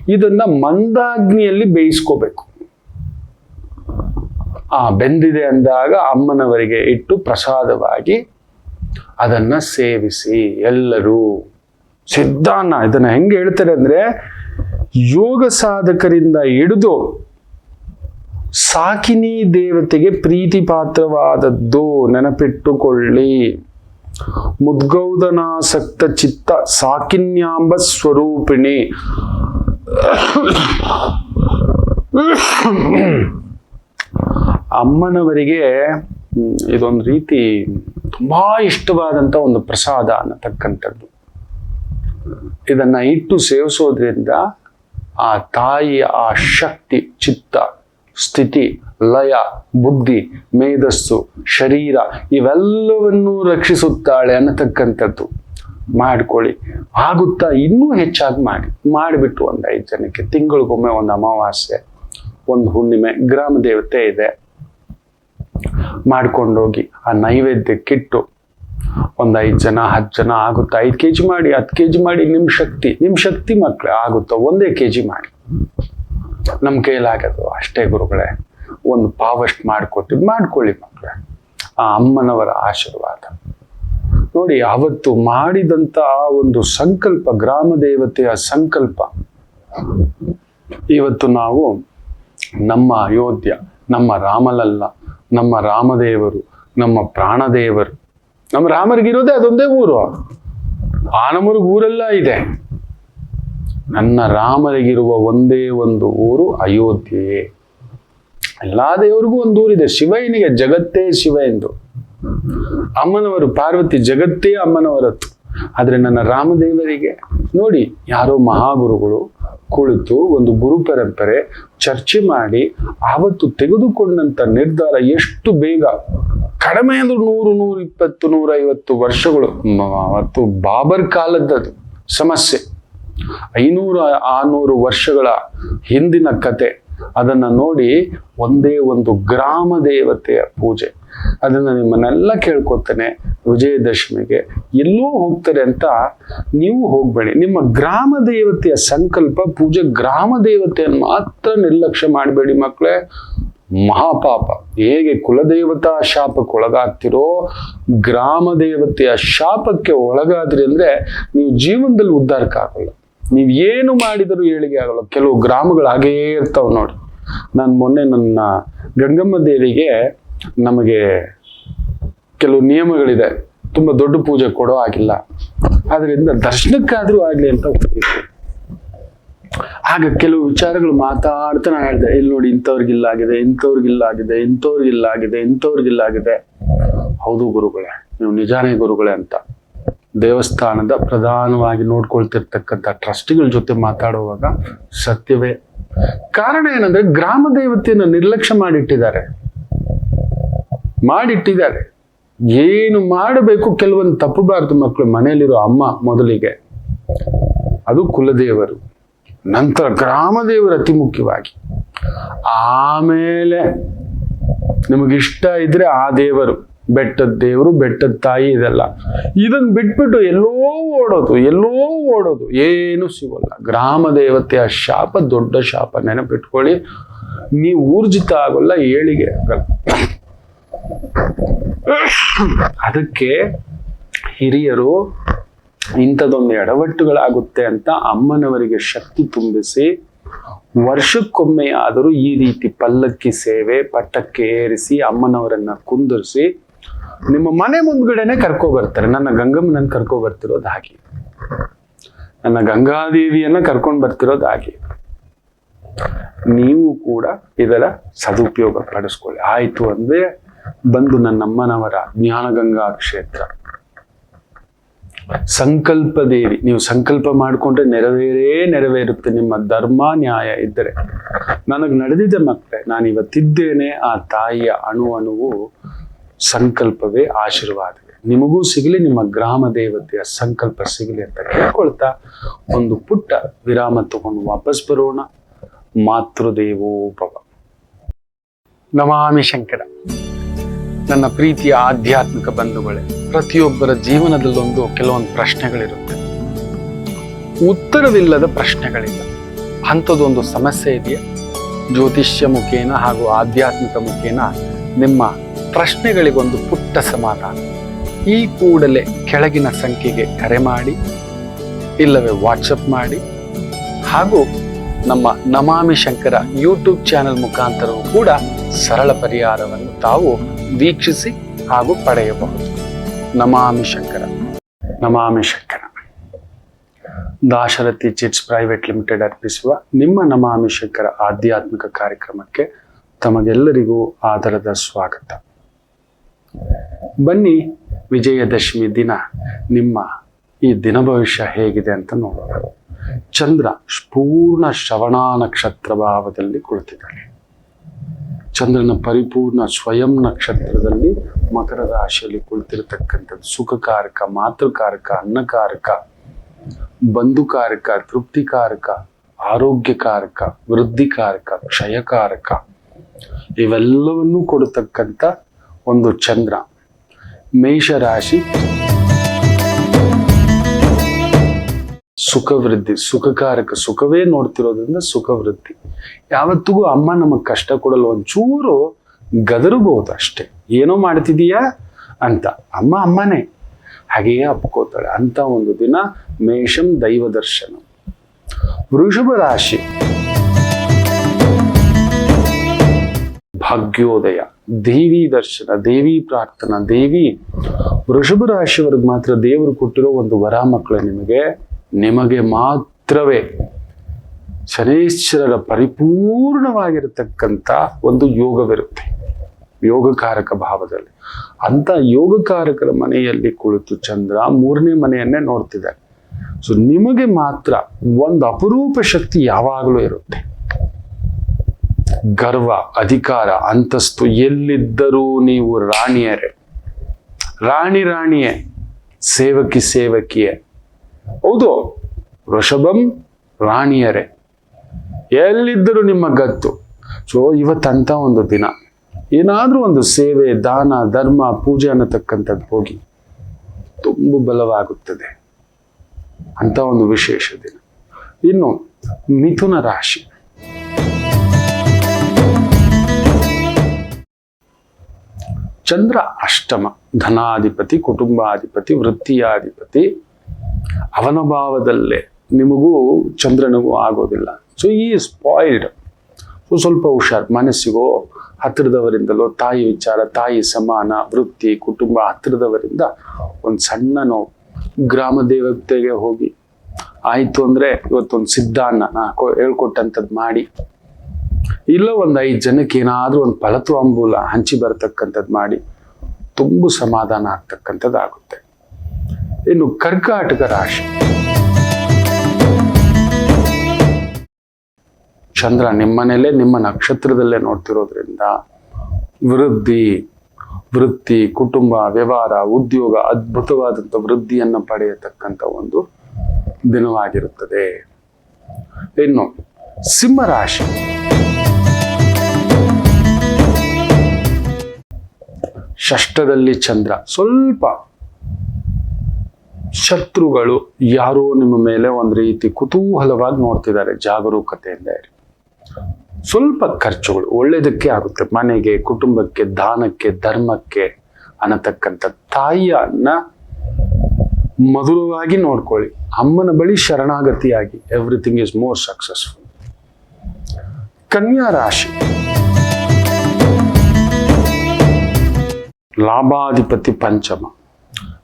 ಇದನ್ನು ಮಂದಾಗ್ನಿಯಲ್ಲಿ ಬೇಯಿಸ್ಕೋಬೇಕು. ಆ ಬೆಂದಿದೆ ಅಂದಾಗ ಅಮ್ಮನವರಿಗೆ ಇಟ್ಟು ಪ್ರಸಾದವಾಗಿ ಅದನ್ನ ಸೇವಿಸಿ ಎಲ್ಲರೂ. ಸಿದ್ಧಾನ್ನ ಇದನ್ನ ಹೆಂಗೆ ಹೇಳ್ತಾರೆ ಅಂದ್ರೆ ಯೋಗ ಸಾಧಕರಿಂದ ಹಿಡಿದು ಸಾಕಿನಿ ದೇವತೆಗೆ ಪ್ರೀತಿ ಪಾತ್ರವಾದದ್ದು ನೆನಪಿಟ್ಟುಕೊಳ್ಳಿ. ಮುದ್ಗೌದನಾಸಕ್ತ ಚಿತ್ತ ಸಾಕಿನ್ಯಾಂಬ ಸ್ವರೂಪಿಣಿ. ಅಮ್ಮನವರಿಗೆ ಇದೊಂದು ರೀತಿ ತುಂಬಾ ಇಷ್ಟವಾದಂತ ಒಂದು ಪ್ರಸಾದ ಅನ್ನತಕ್ಕಂಥದ್ದು. ಇದನ್ನ ಇಟ್ಟು ಸೇವಿಸೋದ್ರಿಂದ ಆ ತಾಯಿಯ ಆ ಶಕ್ತಿ, ಚಿತ್ತ, ಸ್ಥಿತಿ, ಲಯ, ಬುದ್ಧಿ, ಮೇಧಸ್ಸು, ಶರೀರ ಇವೆಲ್ಲವನ್ನೂ ರಕ್ಷಿಸುತ್ತಾಳೆ ಅನ್ನತಕ್ಕಂಥದ್ದು. ಮಾಡ್ಕೊಳ್ಳಿ. ಆಗುತ್ತಾ ಇನ್ನೂ ಹೆಚ್ಚಾಗಿ ಮಾಡಿ, ಮಾಡಿಬಿಟ್ಟು ಒಂದು ಐದು ಜನಕ್ಕೆ ತಿಂಗಳಿಗೊಮ್ಮೆ ಒಂದು ಅಮಾವಾಸ್ಯೆ, ಒಂದು ಹುಣ್ಣಿಮೆ, ಗ್ರಾಮ ದೇವತೆ ಇದೆ. ಮಾಡ್ಕೊಂಡೋಗಿ ಆ ನೈವೇದ್ಯಕ್ಕಿಟ್ಟು ಒಂದು ಐದು ಜನ ಹತ್ತು ಜನ ಆಗುತ್ತಾ? ಐದು ಕೆ ಜಿ ಮಾಡಿ ಹತ್ತು ಕೆ ಜಿ ಮಾಡಿ ನಿಮ್ಮ ಶಕ್ತಿ. ನಿಮ್ಮ ಶಕ್ತಿ ಮಕ್ಕಳೇ ಆಗುತ್ತೋ? ಒಂದೇ ಕೆ ಜಿ ಮಾಡಿ. ನಮ್ಮ ಕೈಲಾಗದು. ಅಷ್ಟೇ ಗುರುಗಳೇ, ಒಂದು ಪಾವಷ್ಟು ಮಾಡ್ಕೊತೀವಿ. ಮಾಡ್ಕೊಳ್ಳಿ ಮಕ್ಕಳೇ ಆ ಅಮ್ಮನವರ ಆಶೀರ್ವಾದ. ನೋಡಿ, ಅವತ್ತು ಮಾಡಿದಂತ ಆ ಒಂದು ಸಂಕಲ್ಪ ಗ್ರಾಮ ದೇವತೆಯ ಸಂಕಲ್ಪ, ಇವತ್ತು ನಾವು ನಮ್ಮ ಅಯೋಧ್ಯ, ನಮ್ಮ ರಾಮಲಲ್ಲ ನಮ್ಮ ರಾಮದೇವರು, ನಮ್ಮ ಪ್ರಾಣದೇವರು. ನಮ್ಮ ರಾಮರಿಗಿರೋದೇ ಅದೊಂದೇ ಊರು. ಆನಮೂರಿಗೆ ಊರೆಲ್ಲ ಇದೆ. ನನ್ನ ರಾಮರಿಗಿರುವ ಒಂದೇ ಒಂದು ಊರು ಅಯೋಧ್ಯೆ. ಎಲ್ಲ ದೇವರಿಗೂ ಒಂದು ಊರಿದೆ. ಶಿವನಿಗೆ ಜಗತ್ತೇ ಶಿವ ಎಂದು. ಅಮ್ಮನವರು ಪಾರ್ವತಿ ಜಗತ್ತೇ ಅಮ್ಮನವರತ್ತು ಆದರೆ ನನ್ನ ರಾಮದೇವರಿಗೆ ನೋಡಿ, ಯಾರೋ ಮಹಾಗುರುಗಳು ಕುಳಿತು ಒಂದು ಗುರು ಪರಂಪರೆ ಚರ್ಚೆ ಮಾಡಿ ಆವತ್ತು ತೆಗೆದುಕೊಂಡಂತ ನಿರ್ಧಾರ ಎಷ್ಟು ಬೇಗ? ಕಡಿಮೆ ಅಂದ್ರೆ ನೂರು, ನೂರ ಇಪ್ಪತ್ತು, ನೂರ ಐವತ್ತು ವರ್ಷಗಳು. ಮತ್ತು ಬಾಬರ್ ಕಾಲದ್ದದು ಸಮಸ್ಯೆ. ಐನೂರು ಆರ್ನೂರು ವರ್ಷಗಳ ಹಿಂದಿನ ಕತೆ. ಅದನ್ನ ನೋಡಿ ಒಂದೇ ಒಂದು ಗ್ರಾಮ ದೇವತೆಯ ಪೂಜೆ. ಅದನ್ನ ನಿಮ್ಮನ್ನೆಲ್ಲ ಕೇಳ್ಕೊತೇನೆ ವಿಜಯದಶಮಿಗೆ. ಎಲ್ಲೋ ಹೋಗ್ತಾರೆ ಅಂತ ನೀವು ಹೋಗ್ಬೇಡಿ. ನಿಮ್ಮ ಗ್ರಾಮ ದೇವತೆಯ ಸಂಕಲ್ಪ ಪೂಜೆ ಗ್ರಾಮ ದೇವತೆಯನ್ನು ಮಾತ್ರ ನಿರ್ಲಕ್ಷ್ಯ ಮಾಡಬೇಡಿ ಮಕ್ಕಳೇ. ಮಹಾಪಾಪ. ಹೇಗೆ ಕುಲದೇವತಾ ಶಾಪಕ್ಕೆ ಒಳಗಾಗ್ತಿರೋ ಗ್ರಾಮ ದೇವತೆಯ ಶಾಪಕ್ಕೆ ಒಳಗಾದ್ರಿ ಅಂದ್ರೆ ನೀವು ಜೀವನದಲ್ಲಿ ಉದ್ಧಾರಕ್ಕಾಗಲ್ಲ ನೀವು ಏನು ಮಾಡಿದರೂ ಏಳಿಗೆ ಆಗಲ್ಲ. ಕೆಲವು ಗ್ರಾಮಗಳು ಹಾಗೇ ಇರ್ತಾವ ನೋಡಿ. ನಾನು ಮೊನ್ನೆ ನನ್ನ ಗಂಗಮ್ಮ ದೇವಿಗೆ ನಮಗೆ ಕೆಲವು ನಿಯಮಗಳಿದೆ. ತುಂಬಾ ದೊಡ್ಡ ಪೂಜೆ ಕೊಡೋ ಆಗಿಲ್ಲ ಆದ್ರಿಂದ ದರ್ಶನಕ್ಕಾದ್ರೂ ಆಗ್ಲಿ ಅಂತ ಹೋಗ್ಬೇಕು. ಆಗ ಕೆಲವು ವಿಚಾರಗಳು ಮಾತಾಡ್ತಾ ನಾನು ಹೇಳಿದೆ, ಇಲ್ಲಿ ನೋಡಿ ಇಂಥವ್ರಿಗಿಲ್ಲಾಗಿದೆ ಇಂಥವ್ರಿಗಿಲ್ಲಾಗಿದೆ ಇಂಥವ್ರಿಗಿಲ್ಲಾಗಿದೆ ಇಂಥವ್ರಿಗಿಲ್ಲಾಗಿದೆ. ಹೌದು ಗುರುಗಳೇ, ನೀವು ನಿಜಾನೇ ಗುರುಗಳೇ ಅಂತ. ದೇವಸ್ಥಾನದ ಪ್ರಧಾನವಾಗಿ ನೋಡ್ಕೊಳ್ತಿರ್ತಕ್ಕಂಥ ಟ್ರಸ್ಟಿಗಳ ಜೊತೆ ಮಾತಾಡುವಾಗ ಸತ್ಯವೇ. ಕಾರಣ ಏನಂದ್ರೆ ಗ್ರಾಮ ದೇವತೆಯನ್ನು ನಿರ್ಲಕ್ಷ್ಯ ಮಾಡಿಟ್ಟಿದ್ದಾರೆ. ಮಾಡಿಟ್ಟಿದ್ದಾರೆ. ಏನು ಮಾಡಬೇಕು? ಕೆಲವೊಂದು ತಪ್ಪಬಾರ್ದು ಮಕ್ಕಳು ಮನೆಯಲ್ಲಿರೋ ಅಮ್ಮ ಮೊದಲಿಗೆ. ಅದು ಕುಲದೇವರು. ನಂತರ ಗ್ರಾಮದೇವರು ಅತಿ ಮುಖ್ಯವಾಗಿ ಆಮೇಲೆ ನಿಮಗಿಷ್ಟ ಇದ್ರೆ ಆ ದೇವರು. ಬೆಟ್ಟದ ದೇವರು, ಬೆಟ್ಟದ ತಾಯಿ ಇದೆಲ್ಲ. ಇದನ್ನು ಬಿಟ್ಬಿಟ್ಟು ಎಲ್ಲೋ ಓಡೋದು ಎಲ್ಲೋ ಓಡೋದು. ಏನು ಸಿಗೋಲ್ಲ. ಗ್ರಾಮ ದೇವತೆಯ ಶಾಪ, ದೊಡ್ಡ ಶಾಪ ನೆನಪಿಟ್ಕೊಳ್ಳಿ. ನೀವು ಊರ್ಜಿತ ಆಗೋಲ್ಲ ಏಳಿಗೆ ಆಗಲ್ಲ ಅದಕ್ಕೆ ಹಿರಿಯರು ಇಂಥದೊಂದು ಎಡವಟ್ಟುಗಳಾಗುತ್ತೆ ಅಂತ ಅಮ್ಮನವರಿಗೆ ಶಕ್ತಿ ತುಂಬಿಸಿ ವರ್ಷಕ್ಕೊಮ್ಮೆ ಆದರೂ ಈ ರೀತಿ ಪಲ್ಲಕ್ಕಿ ಸೇವೆ ಪಟ್ಟಕ್ಕೆ ಏರಿಸಿ ಅಮ್ಮನವರನ್ನ ಕುಂದರಿಸಿ ನಿಮ್ಮ ಮನೆ ಮುಂದ್ಗಡೆನೆ ಕರ್ಕೊ ಬರ್ತಾರೆ ನನ್ನ ಗಂಗಮ್ಮನನ್ನ ಕರ್ಕೊ ಬರ್ತಿರೋದು ಹಾಗೆ. ನನ್ನ ಗಂಗಾದೇವಿಯನ್ನ ಕರ್ಕೊಂಡು ಬರ್ತಿರೋದು ಹಾಗೆ. ನೀವು ಕೂಡ ಇದರ ಸದುಪಯೋಗ ಪಡಿಸ್ಕೊಳ್ಳಿ. ಆಯ್ತು ಅಂದ್ರೆ ಬಂದು ನನ್ನಮ್ಮನವರ ಜ್ಞಾನಗಂಗಾ ಕ್ಷೇತ್ರ. ಸಂಕಲ್ಪ ದೇವಿ, ನೀವು ಸಂಕಲ್ಪ ಮಾಡಿಕೊಂಡ್ರೆ ನೆರವೇರೇ ನೆರವೇರುತ್ತೆ, ನಿಮ್ಮ ಧರ್ಮ ನ್ಯಾಯ ಇದ್ದರೆ. ನನಗೆ ನಡೆದಿದೆ ಮತ್ತೆ ನಾನು ಇವತ್ತಿದ್ದೇನೆ, ಆ ತಾಯಿಯ ಅಣು ಅಣುವು ಸಂಕಲ್ಪವೇ ಆಶೀರ್ವಾದವೇ. ನಿಮಗೂ ಸಿಗಲಿ, ನಿಮ್ಮ ಗ್ರಾಮ ದೇವತೆಯ ಸಂಕಲ್ಪ ಸಿಗಲಿ ಅಂತ ಕೇಳ್ಕೊಳ್ತಾ ಒಂದು ಪುಟ್ಟ ವಿರಾಮ ತಗೊಂಡು ವಾಪಸ್ ಬರೋಣ. ಮಾತೃದೇವೋಭವ ನಮಾಮಿ ಶಂಕರ. ನನ್ನ ಪ್ರೀತಿಯ ಆಧ್ಯಾತ್ಮಿಕ ಬಂಧುಗಳೇ, ಪ್ರತಿಯೊಬ್ಬರ ಜೀವನದಲ್ಲೊಂದು ಕೆಲವೊಂದು ಪ್ರಶ್ನೆಗಳಿರುತ್ತೆ. ಉತ್ತರವಿಲ್ಲದ ಪ್ರಶ್ನೆಗಳಿಲ್ಲ. ಅಂಥದ್ದೊಂದು ಸಮಸ್ಯೆ ಇದೆಯಾ? ಜ್ಯೋತಿಷ್ಯ ಮುಖೇನ ಹಾಗೂ ಆಧ್ಯಾತ್ಮಿಕ ಮುಖೇನ ನಿಮ್ಮ ಪ್ರಶ್ನೆಗಳಿಗೊಂದು ಪುಟ್ಟ ಸಮಾಧಾನ. ಈ ಕೂಡಲೇ ಕೆಳಗಿನ ಸಂಖ್ಯೆಗೆ ಕರೆ ಮಾಡಿ, ಇಲ್ಲವೇ ವಾಟ್ಸಪ್ ಮಾಡಿ, ಹಾಗೂ ನಮ್ಮ ನಮಾಮಿ ಶಂಕರ ಯೂಟ್ಯೂಬ್ ಚಾನೆಲ್ ಮುಖಾಂತರವೂ ಕೂಡ ಸರಳ ಪರಿಹಾರವನ್ನು ತಾವು ವೀಕ್ಷಿಸಿ ಹಾಗೂ ಪಡೆಯಬಹುದು. Namami Shankara Namami Shankara. Dasharathi chits private limited ಅರ್ಪಿಸುವ ನಿಮ್ಮ ನಮಾಮಿ ಶಂಕರ ಆಧ್ಯಾತ್ಮಿಕ ಕಾರ್ಯಕ್ರಮಕ್ಕೆ ತಮಗೆಲ್ಲರಿಗೂ ಆದರದ ಸ್ವಾಗತ. ಬನ್ನಿ ವಿಜಯದಶಮಿ ದಿನ, ನಿಮ್ಮ ಈ ದಿನ ಭವಿಷ್ಯ ಹೇಗಿದೆ ಅಂತ ನೋಡೋಣ. ಚಂದ್ರ ಪೂರ್ಣ ಶ್ರವಣ ನಕ್ಷತ್ರ ಭಾವದಲ್ಲಿ ಕುಳಿತಿದ್ದಾನೆ ಚಂದ್ರನ ಪರಿಪೂರ್ಣ ಸ್ವಯಂ ನಕ್ಷತ್ರದಲ್ಲಿ ಮಕರ ರಾಶಿಯಲ್ಲಿ ಕುಳಿತಿರತಕ್ಕಂಥದ್ದು. ಸುಖಕಾರಕ, ಮಾತೃಕಾರಕ, ಅನ್ನಕಾರಕ, ಬಂಧುಕಾರಕ, ತೃಪ್ತಿಕಾರಕ, ಆರೋಗ್ಯಕಾರಕ, ವೃದ್ಧಿಕಾರಕ, ಕ್ಷಯಕಾರಕ. ಇವೆಲ್ಲವನ್ನೂ ಕೊಡತಕ್ಕಂಥ ಒಂದು ಚಂದ್ರ. ಮೇಷರಾಶಿ ಸುಖ ವೃದ್ಧಿ ಸುಖಕಾರಕ, ಸುಖವೇ ನೋಡ್ತಿರೋದ್ರಿಂದ ಸುಖ ವೃದ್ಧಿ ಯಾವತ್ತಿಗೂ ಅಮ್ಮ ನಮಗೆ ಕಷ್ಟ ಕೊಡಲು ಒಂಚೂರು ಗದರಬಹುದು ಅಷ್ಟೇ ಏನೋ ಮಾಡ್ತಿದೀಯಾ ಅಂತ. ಅಮ್ಮ ಅಮ್ಮನೇ. ಹಾಗೆಯೇ ಅಪ್ಕೋತಾಳೆ. ಅಂತ ಒಂದು ದಿನ ಮೇಷಂ ದೈವ ದರ್ಶನ. ವೃಷಭ ರಾಶಿ. ಭಾಗ್ಯೋದಯ. ದೇವಿ ದರ್ಶನ, ದೇವಿ ಪ್ರಾರ್ಥನಾ, ದೇವಿ. ವೃಷಭ ರಾಶಿಯವರೆಗೆ ಮಾತ್ರ ದೇವರು ಕೊಟ್ಟಿರೋ ಒಂದು ವರ ಮಕ್ಕಳು ನಿಮಗೆ. ನಿಮಗೆ ಮಾತ್ರವೇ ಶನೇಶ್ವರರ ಪರಿಪೂರ್ಣವಾಗಿರತಕ್ಕಂಥ ಒಂದು ಯೋಗವಿರುತ್ತೆ. ಯೋಗಕಾರಕ ಭಾವದಲ್ಲಿ. ಅಂತ ಯೋಗಕಾರಕರ ಮನೆಯಲ್ಲಿ ಕುಳಿತು ಚಂದ್ರ ಮೂರನೇ ಮನೆಯನ್ನೇ ನೋಡ್ತಿದ್ದಾರೆ ಸೊ ನಿಮಗೆ ಮಾತ್ರ ಒಂದು ಅಪರೂಪ ಶಕ್ತಿ ಯಾವಾಗಲೂ ಇರುತ್ತೆ. ಗರ್ವ, ಅಧಿಕಾರ, ಅಂತಸ್ತು ಎಲ್ಲಿದ್ದರೂ ನೀವು ರಾಣಿಯರೇ. ರಾಣಿ ರಾಣಿಯೇ, ಸೇವಕಿ ಸೇವಕಿಯೇ. ಹೌದು. ವೃಷಭಂ ರಾಣಿಯರೇ. ಎಲ್ಲಿದ್ದರೂ ನಿಮ್ಮ ಗತ್ತು. ಸೊ, ಇವತ್ತಂತ ಒಂದು ದಿನ. ಏನಾದರೂ ಒಂದು ಸೇವೆ, ದಾನ, ಧರ್ಮ, ಪೂಜೆ ಅನ್ನತಕ್ಕಂಥದ್ದು ಹೋಗಿ ತುಂಬ ಬಲವಾಗುತ್ತದೆ. ಅಂತ ಒಂದು ವಿಶೇಷ ದಿನ. ಇನ್ನು ಮಿಥುನ ರಾಶಿ. ಚಂದ್ರ ಅಷ್ಟಮ. ಧನಾಧಿಪತಿ, ಕುಟುಂಬಾಧಿಪತಿ, ವೃತ್ತಿಯಾಧಿಪತಿ ಅವನ ಭಾವದಲ್ಲೇ ನಿಮಗೂ ಚಂದ್ರನಿಗೂ ಆಗೋದಿಲ್ಲ. ಸೊ ಈ ಸ್ಪಾಯ್ಲ್ಡ್ ಸೊ ಸ್ವಲ್ಪ ಹುಷಾರ್. ಮನಸ್ಸಿಗೋ ಹತ್ತಿರದವರಿಂದಲೋ, ತಾಯಿ ವಿಚಾರ, ತಾಯಿ ಸಮಾನ, ವೃತ್ತಿ, ಕುಟುಂಬ ಹತ್ತಿರದವರಿಂದ ಒಂದು ಸಣ್ಣ ನೋವು. ಗ್ರಾಮ ದೇವತೆಗೆ ಹೋಗಿ, ಆಯಿತು ಅಂದರೆ ಇವತ್ತೊಂದು ಸಿದ್ಧಾನ್ನ ನಾ ಹೇಳ್ಕೊಟ್ಟಂಥದ್ದು ಮಾಡಿ. ಇಲ್ಲ ಒಂದು ಐದು ಜನಕ್ಕೆ ಏನಾದರೂ ಒಂದು ಫಲತ್ವಾಂಬೂಲ ಹಂಚಿ ಬರತಕ್ಕಂಥದ್ದು ಮಾಡಿ. ತುಂಬ ಸಮಾಧಾನ ಆಗ್ತಕ್ಕಂಥದ್ದು ಆಗುತ್ತೆ. ಇನ್ನು ಕರ್ಕಾಟಕ ರಾಶಿ. ಚಂದ್ರ ನಿಮ್ಮನೇಲೆ, ನಿಮ್ಮ ನಕ್ಷತ್ರದಲ್ಲೇ ನೋಡ್ತಿರೋದ್ರಿಂದ ವೃದ್ಧಿ, ವೃತ್ತಿ, ಕುಟುಂಬ, ವ್ಯವಹಾರ, ಉದ್ಯೋಗ, ಅದ್ಭುತವಾದಂಥ ವೃದ್ಧಿಯನ್ನು ಪಡೆಯತಕ್ಕಂಥ ಒಂದು ದಿನವಾಗಿರುತ್ತದೆ. ಇನ್ನು ಸಿಂಹರಾಶಿ ಷಷ್ಠದಲ್ಲಿ ಚಂದ್ರ ಸ್ವಲ್ಪ ಶತ್ರುಗಳು ಯಾರೋ ನಿಮ್ಮ ಮೇಲೆ ಒಂದು ರೀತಿ ಕುತೂಹಲವಾಗಿ ನೋಡ್ತಿದ್ದಾರೆ, ಜಾಗರೂಕತೆಯಿಂದ ಸ್ವಲ್ಪ ಖರ್ಚುಗಳು ಒಳ್ಳೆಯದಕ್ಕೆ ಆಗುತ್ತೆ. ಮನೆಗೆ, ಕುಟುಂಬಕ್ಕೆ, ದಾನಕ್ಕೆ, ಧರ್ಮಕ್ಕೆ ಅನ್ನತಕ್ಕಂಥ ತಾಯಿಯನ್ನ ಮಧುರವಾಗಿ ನೋಡ್ಕೊಳ್ಳಿ. ಅಮ್ಮನ ಬಳಿ ಶರಣಾಗತಿಯಾಗಿ ಎವ್ರಿಥಿಂಗ್ ಇಸ್ ಮೋರ್ ಸಕ್ಸಸ್ಫುಲ್ ಕನ್ಯಾ ರಾಶಿ. ಲಾಭಾಧಿಪತಿ ಪಂಚಮ.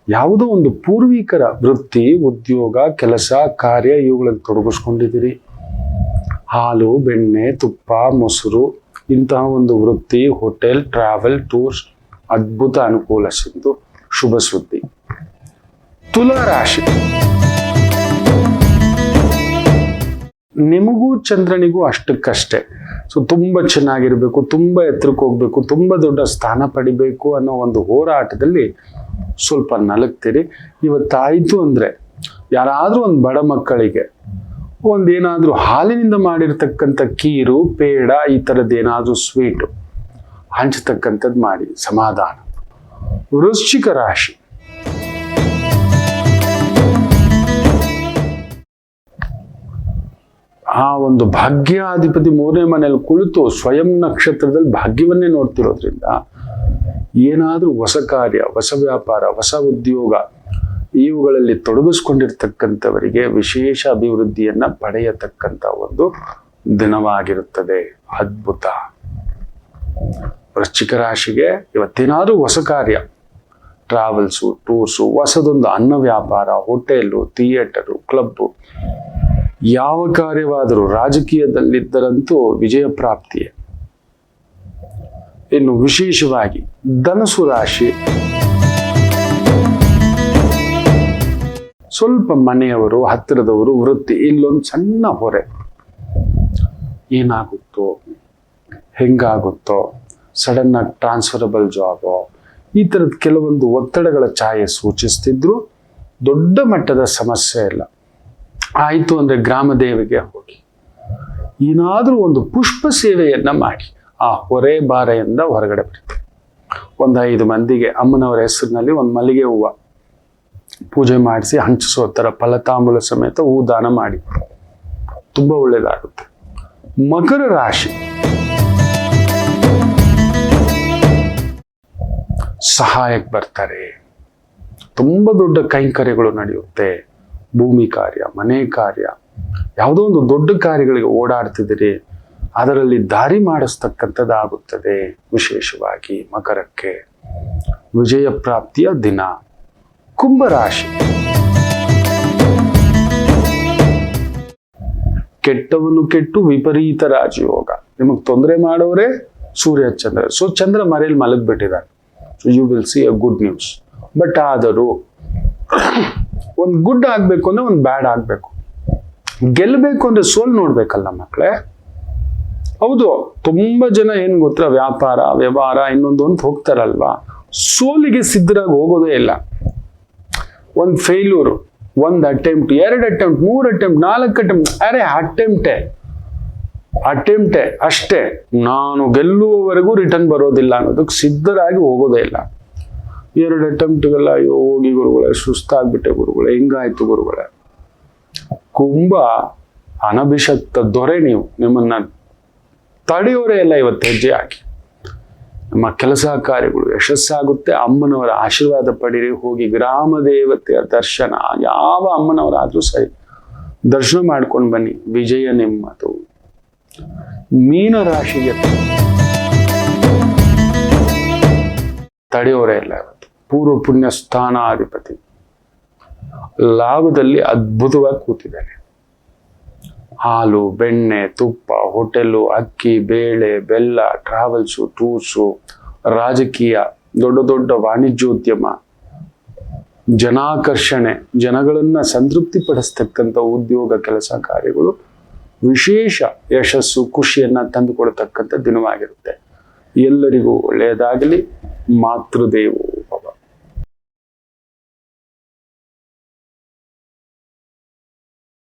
ಯಾವುದೋ ಒಂದು ಪೂರ್ವಿಕರ ವೃತ್ತಿ, ಉದ್ಯೋಗ, ಕೆಲಸ, ಕಾರ್ಯ ಇವುಗಳಲ್ಲಿ ತೊಡಗಿಸ್ಕೊಂಡಿದ್ದೀರಿ. ಹಾಲು, ಬೆಣ್ಣೆ, ತುಪ್ಪ, ಮೊಸರು, ಇಂತಹ ಒಂದು ವೃತ್ತಿ, ಹೋಟೆಲ್, ಟ್ರಾವೆಲ್, ಟೂರ್ಸ್, ಅದ್ಭುತ ಅನುಕೂಲ ಸಿದ್ದು ಶುಭ ಸುದ್ದಿ. ತುಲಾ ರಾಶಿ. ನಿಮಗೂ ಚಂದ್ರನಿಗೂ ಅಷ್ಟಕ್ಕಷ್ಟೇ. ಸೊ, ತುಂಬ ಚೆನ್ನಾಗಿರಬೇಕು, ತುಂಬ ಎತ್ತರಕ್ಕೆ ಹೋಗ್ಬೇಕು, ತುಂಬ ದೊಡ್ಡ ಸ್ಥಾನ ಪಡಿಬೇಕು ಅನ್ನೋ ಒಂದು ಹೋರಾಟದಲ್ಲಿ ಸ್ವಲ್ಪ ನಲಗ್ತೀರಿ. ಇವತ್ತಾಯಿತು ಅಂದರೆ ಯಾರಾದರೂ ಒಂದು ಬಡ ಮಕ್ಕಳಿಗೆ ಒಂದೇನಾದರೂ ಹಾಲಿನಿಂದ ಮಾಡಿರ್ತಕ್ಕಂಥ ಕೀರು, ಪೇಡ, ಈ ಥರದ್ದೇನಾದರೂ ಸ್ವೀಟು ಹಂಚತಕ್ಕಂಥದ್ದು ಮಾಡಿ, ಸಮಾಧಾನ. ವೃಶ್ಚಿಕ ರಾಶಿ. ಆ ಒಂದು ಭಾಗ್ಯಾಧಿಪತಿ ಮೂರನೇ ಮನೆಯಲ್ಲಿ ಕುಳಿತು ಸ್ವಯಂ ನಕ್ಷತ್ರದಲ್ಲಿ ಭಾಗ್ಯವನ್ನೇ ನೋಡ್ತಿರೋದ್ರಿಂದ ಏನಾದರೂ ಹೊಸ ಕಾರ್ಯ, ಹೊಸ ವ್ಯಾಪಾರ, ಹೊಸ ಉದ್ಯೋಗ, ಇವುಗಳಲ್ಲಿ ತೊಡಗಿಸ್ಕೊಂಡಿರ್ತಕ್ಕಂಥವರಿಗೆ ವಿಶೇಷ ಅಭಿವೃದ್ಧಿಯನ್ನ ಪಡೆಯತಕ್ಕಂಥ ಒಂದು ದಿನವಾಗಿರುತ್ತದೆ. ಅದ್ಭುತ. ವೃಶ್ಚಿಕ ರಾಶಿಗೆ ಇವತ್ತೇನಾದರೂ ಹೊಸ ಕಾರ್ಯ. ಟ್ರಾವೆಲ್ಸು, ಟೂರ್ಸು, ಹೊಸದೊಂದು ಅನ್ನ ವ್ಯಾಪಾರ, ಹೋಟೆಲು, ಥಿಯೇಟರು, ಕ್ಲಬ್ಬು. ಯಾವ ಕಾರ್ಯವಾದರೂ ರಾಜಕೀಯದಲ್ಲಿದ್ದರಂತೂ ವಿಜಯ ಪ್ರಾಪ್ತಿಯೇ. ಇನ್ನು ವಿಶೇಷವಾಗಿ ಧನಸು ರಾಶಿ. ಸ್ವಲ್ಪ ಮನೆಯವರು, ಹತ್ತಿರದವರು, ವೃತ್ತಿ, ಇಲ್ಲೊಂದು ಸಣ್ಣ ಹೊರೆ. ಏನಾಗುತ್ತೋ, ಹೆಂಗಾಗುತ್ತೋ ಸಡನ್ ಆಗಿ ಟ್ರಾನ್ಸ್ಫರಬಲ್ ಜಾಬು ಈ ಥರದ ಕೆಲವೊಂದು ಒತ್ತಡಗಳ ಛಾಯೆ ಸೂಚಿಸ್ತಿದ್ರು. ದೊಡ್ಡ ಮಟ್ಟದ ಸಮಸ್ಯೆ ಇಲ್ಲ. ಆಯಿತು ಅಂದರೆ ಗ್ರಾಮ ದೇವಿಗೆ ಹೋಗಿ. ಏನಾದರೂ ಒಂದು ಪುಷ್ಪ ಸೇವೆಯನ್ನ ಮಾಡಿ. ಆ ಹೊರೆ ಬಾರೆಯಿಂದ ಹೊರಗಡೆ ಬರುತ್ತೆ ಒಂದು ಐದು ಮಂದಿಗೆ ಅಮ್ಮನವರ ಹೆಸರಿನಲ್ಲಿ ಒಂದು ಮಲ್ಲಿಗೆ ಹೂವು ಪೂಜೆ ಮಾಡಿಸಿ ಹಂಚಿಸೋ ಥರ ಫಲತಾಂಬೂಲ ಸಮೇತ ಹೂ ದಾನ ಮಾಡಿ. ತುಂಬ ಒಳ್ಳೆಯದಾಗುತ್ತೆ ಮಕರ ರಾಶಿ. ಸಹಾಯಕ್ಕೆ ಬರ್ತಾರೆ. ತುಂಬ ದೊಡ್ಡ ಕೈಂಕರ್ಯಗಳು ನಡೆಯುತ್ತೆ. ಭೂಮಿ ಕಾರ್ಯ, ಮನೆ ಕಾರ್ಯ, ಯಾವುದೋ ಒಂದು ದೊಡ್ಡ ಕಾರ್ಯಗಳಿಗೆ ಓಡಾಡ್ತಿದ್ದೀರಿ. ಅದರಲ್ಲಿ ದಾರಿ ಮಾಡಿಸ್ತಕ್ಕಂಥದ್ದಾಗುತ್ತದೆ. ವಿಶೇಷವಾಗಿ ಮಕರಕ್ಕೆ ವಿಜಯ ಪ್ರಾಪ್ತಿಯ ದಿನ, ಕುಂಭರಾಶಿ. ಕೆಟ್ಟವನು ಕೆಟ್ಟು ವಿಪರೀತ ರಾಜಯೋಗ. ನಿಮಗೆ ತೊಂದರೆ ಮಾಡೋರೆ ಸೂರ್ಯ, ಚಂದ್ರ. ಸೊ ಚಂದ್ರ ಮರೆಯಲ್ಲಿ ಮಲಗಿಬಿಟ್ಟಿದ್ದಾರೆ so you will see a good news but ಆದರೂ ಒಂದು ಗುಡ್ ಆಗಬೇಕು ಅಂದ್ರೆ ಒಂದು ಬ್ಯಾಡ್ ಆಗಬೇಕು. ಗೆಲ್ಲಬೇಕು ಅಂದ್ರೆ ಸೋಲ್ ನೋಡಬೇಕಲ್ಲ ಮಕ್ಕಳೇ ಹೌದು, ತುಂಬಾ ಜನ ಏನ್ ಗೊತ್ತಾ? ವ್ಯಾಪಾರ, ವ್ಯವಹಾರ, ಇನ್ನೊಂದು ಅಂತ ಹೋಗ್ತಾರಲ್ವಾ? ಸೋಲಿಗೆ ಸಿದ್ಧರಾಗಿ ಹೋಗೋದೇ ಇಲ್ಲ. ಒಂದು ಫೇಲ್ಯೂರ್ ಒಂದು ಅಟೆಂಪ್ಟ್ ಎರಡು ಅಟೆಂಪ್ಟ್ ಮೂರು ಅಟೆಂಪ್ಟ್ ನಾಲ್ಕು ಅಟೆಂಪ್ಟ್ ಅರೆ ಅಟೆಂಪ್ಟೆ ಅಟೆಂಪ್ಟೆ ಅಷ್ಟೇ. ನಾನು ಗೆಲ್ಲುವವರೆಗೂ ರಿಟರ್ನ್ ಬರೋದಿಲ್ಲ ಅನ್ನೋದಕ್ಕೆ ಸಿದ್ಧರಾಗಿ ಹೋಗೋದೇ ಇಲ್ಲ. ಎರಡು ಅಟೆಂಪ್ಟ್ಗೆಲ್ಲ ಅಯ್ಯೋ, ಹೋಗಿ ಗುರುಗಳೇ, ಸುಸ್ತಾಗ್ಬಿಟ್ಟೆ ಗುರುಗಳೇ, ಹಿಂಗಾಯ್ತು ಗುರುಗಳೇ. ಕುಂಭ ಅನಭಿಷಕ್ತ ದೊರೆ ನೀವು ನಿಮ್ಮನ್ನ ತಡೆಯೋರೇ ಇಲ್ಲ ಇವತ್ತು ಹೆಜ್ಜೆ ಹಾಕಿ. ನಮ್ಮ ಕೆಲಸ ಕಾರ್ಯಗಳು ಯಶಸ್ಸಾಗುತ್ತೆ. ಅಮ್ಮನವರ ಆಶೀರ್ವಾದ ಪಡೀರಿ. ಹೋಗಿ ಗ್ರಾಮ ದೇವತೆಯ ದರ್ಶನ. ಯಾವ ಅಮ್ಮನವರಾದರೂ ಸರಿ ದರ್ಶನ ಮಾಡ್ಕೊಂಡು ಬನ್ನಿ. ವಿಜಯ ನಿಮ್ಮದು ಮೀನ ರಾಶಿಗೆ ತಡೆಯೋರೇ ಇಲ್ಲ ಇವತ್ತು. ಪೂರ್ವ ಪುಣ್ಯ ಸ್ಥಾನಾಧಿಪತಿ. ಲಾಭದಲ್ಲಿ ಅದ್ಭುತವಾಗಿ ಕೂತಿದ್ದಾನೆ ಹಾಲು, ಬೆಣ್ಣೆ, ತುಪ್ಪ ಹೋಟೆಲ್ಲು ಅಕ್ಕಿ, ಬೇಳೆ, ಬೆಲ್ಲ, ಟ್ರಾವೆಲ್ಸು, ಟೂರ್ಸು, ರಾಜಕೀಯ, ದೊಡ್ಡ ದೊಡ್ಡ ವಾಣಿಜ್ಯೋದ್ಯಮ, ಜನಾಕರ್ಷಣೆ, ಜನಗಳನ್ನು ಸಂತೃಪ್ತಿ ಪಡಿಸ್ತಕ್ಕಂಥ ಉದ್ಯೋಗ ಕೆಲಸ ಕಾರ್ಯಗಳು ವಿಶೇಷ ಯಶಸ್ಸು, ಖುಷಿಯನ್ನ ತಂದುಕೊಡ್ತಕ್ಕಂಥ ದಿನವಾಗಿರುತ್ತೆ. ಎಲ್ಲರಿಗೂ ಒಳ್ಳೆಯದಾಗಲಿ, ಮಾತೃದೇವೋ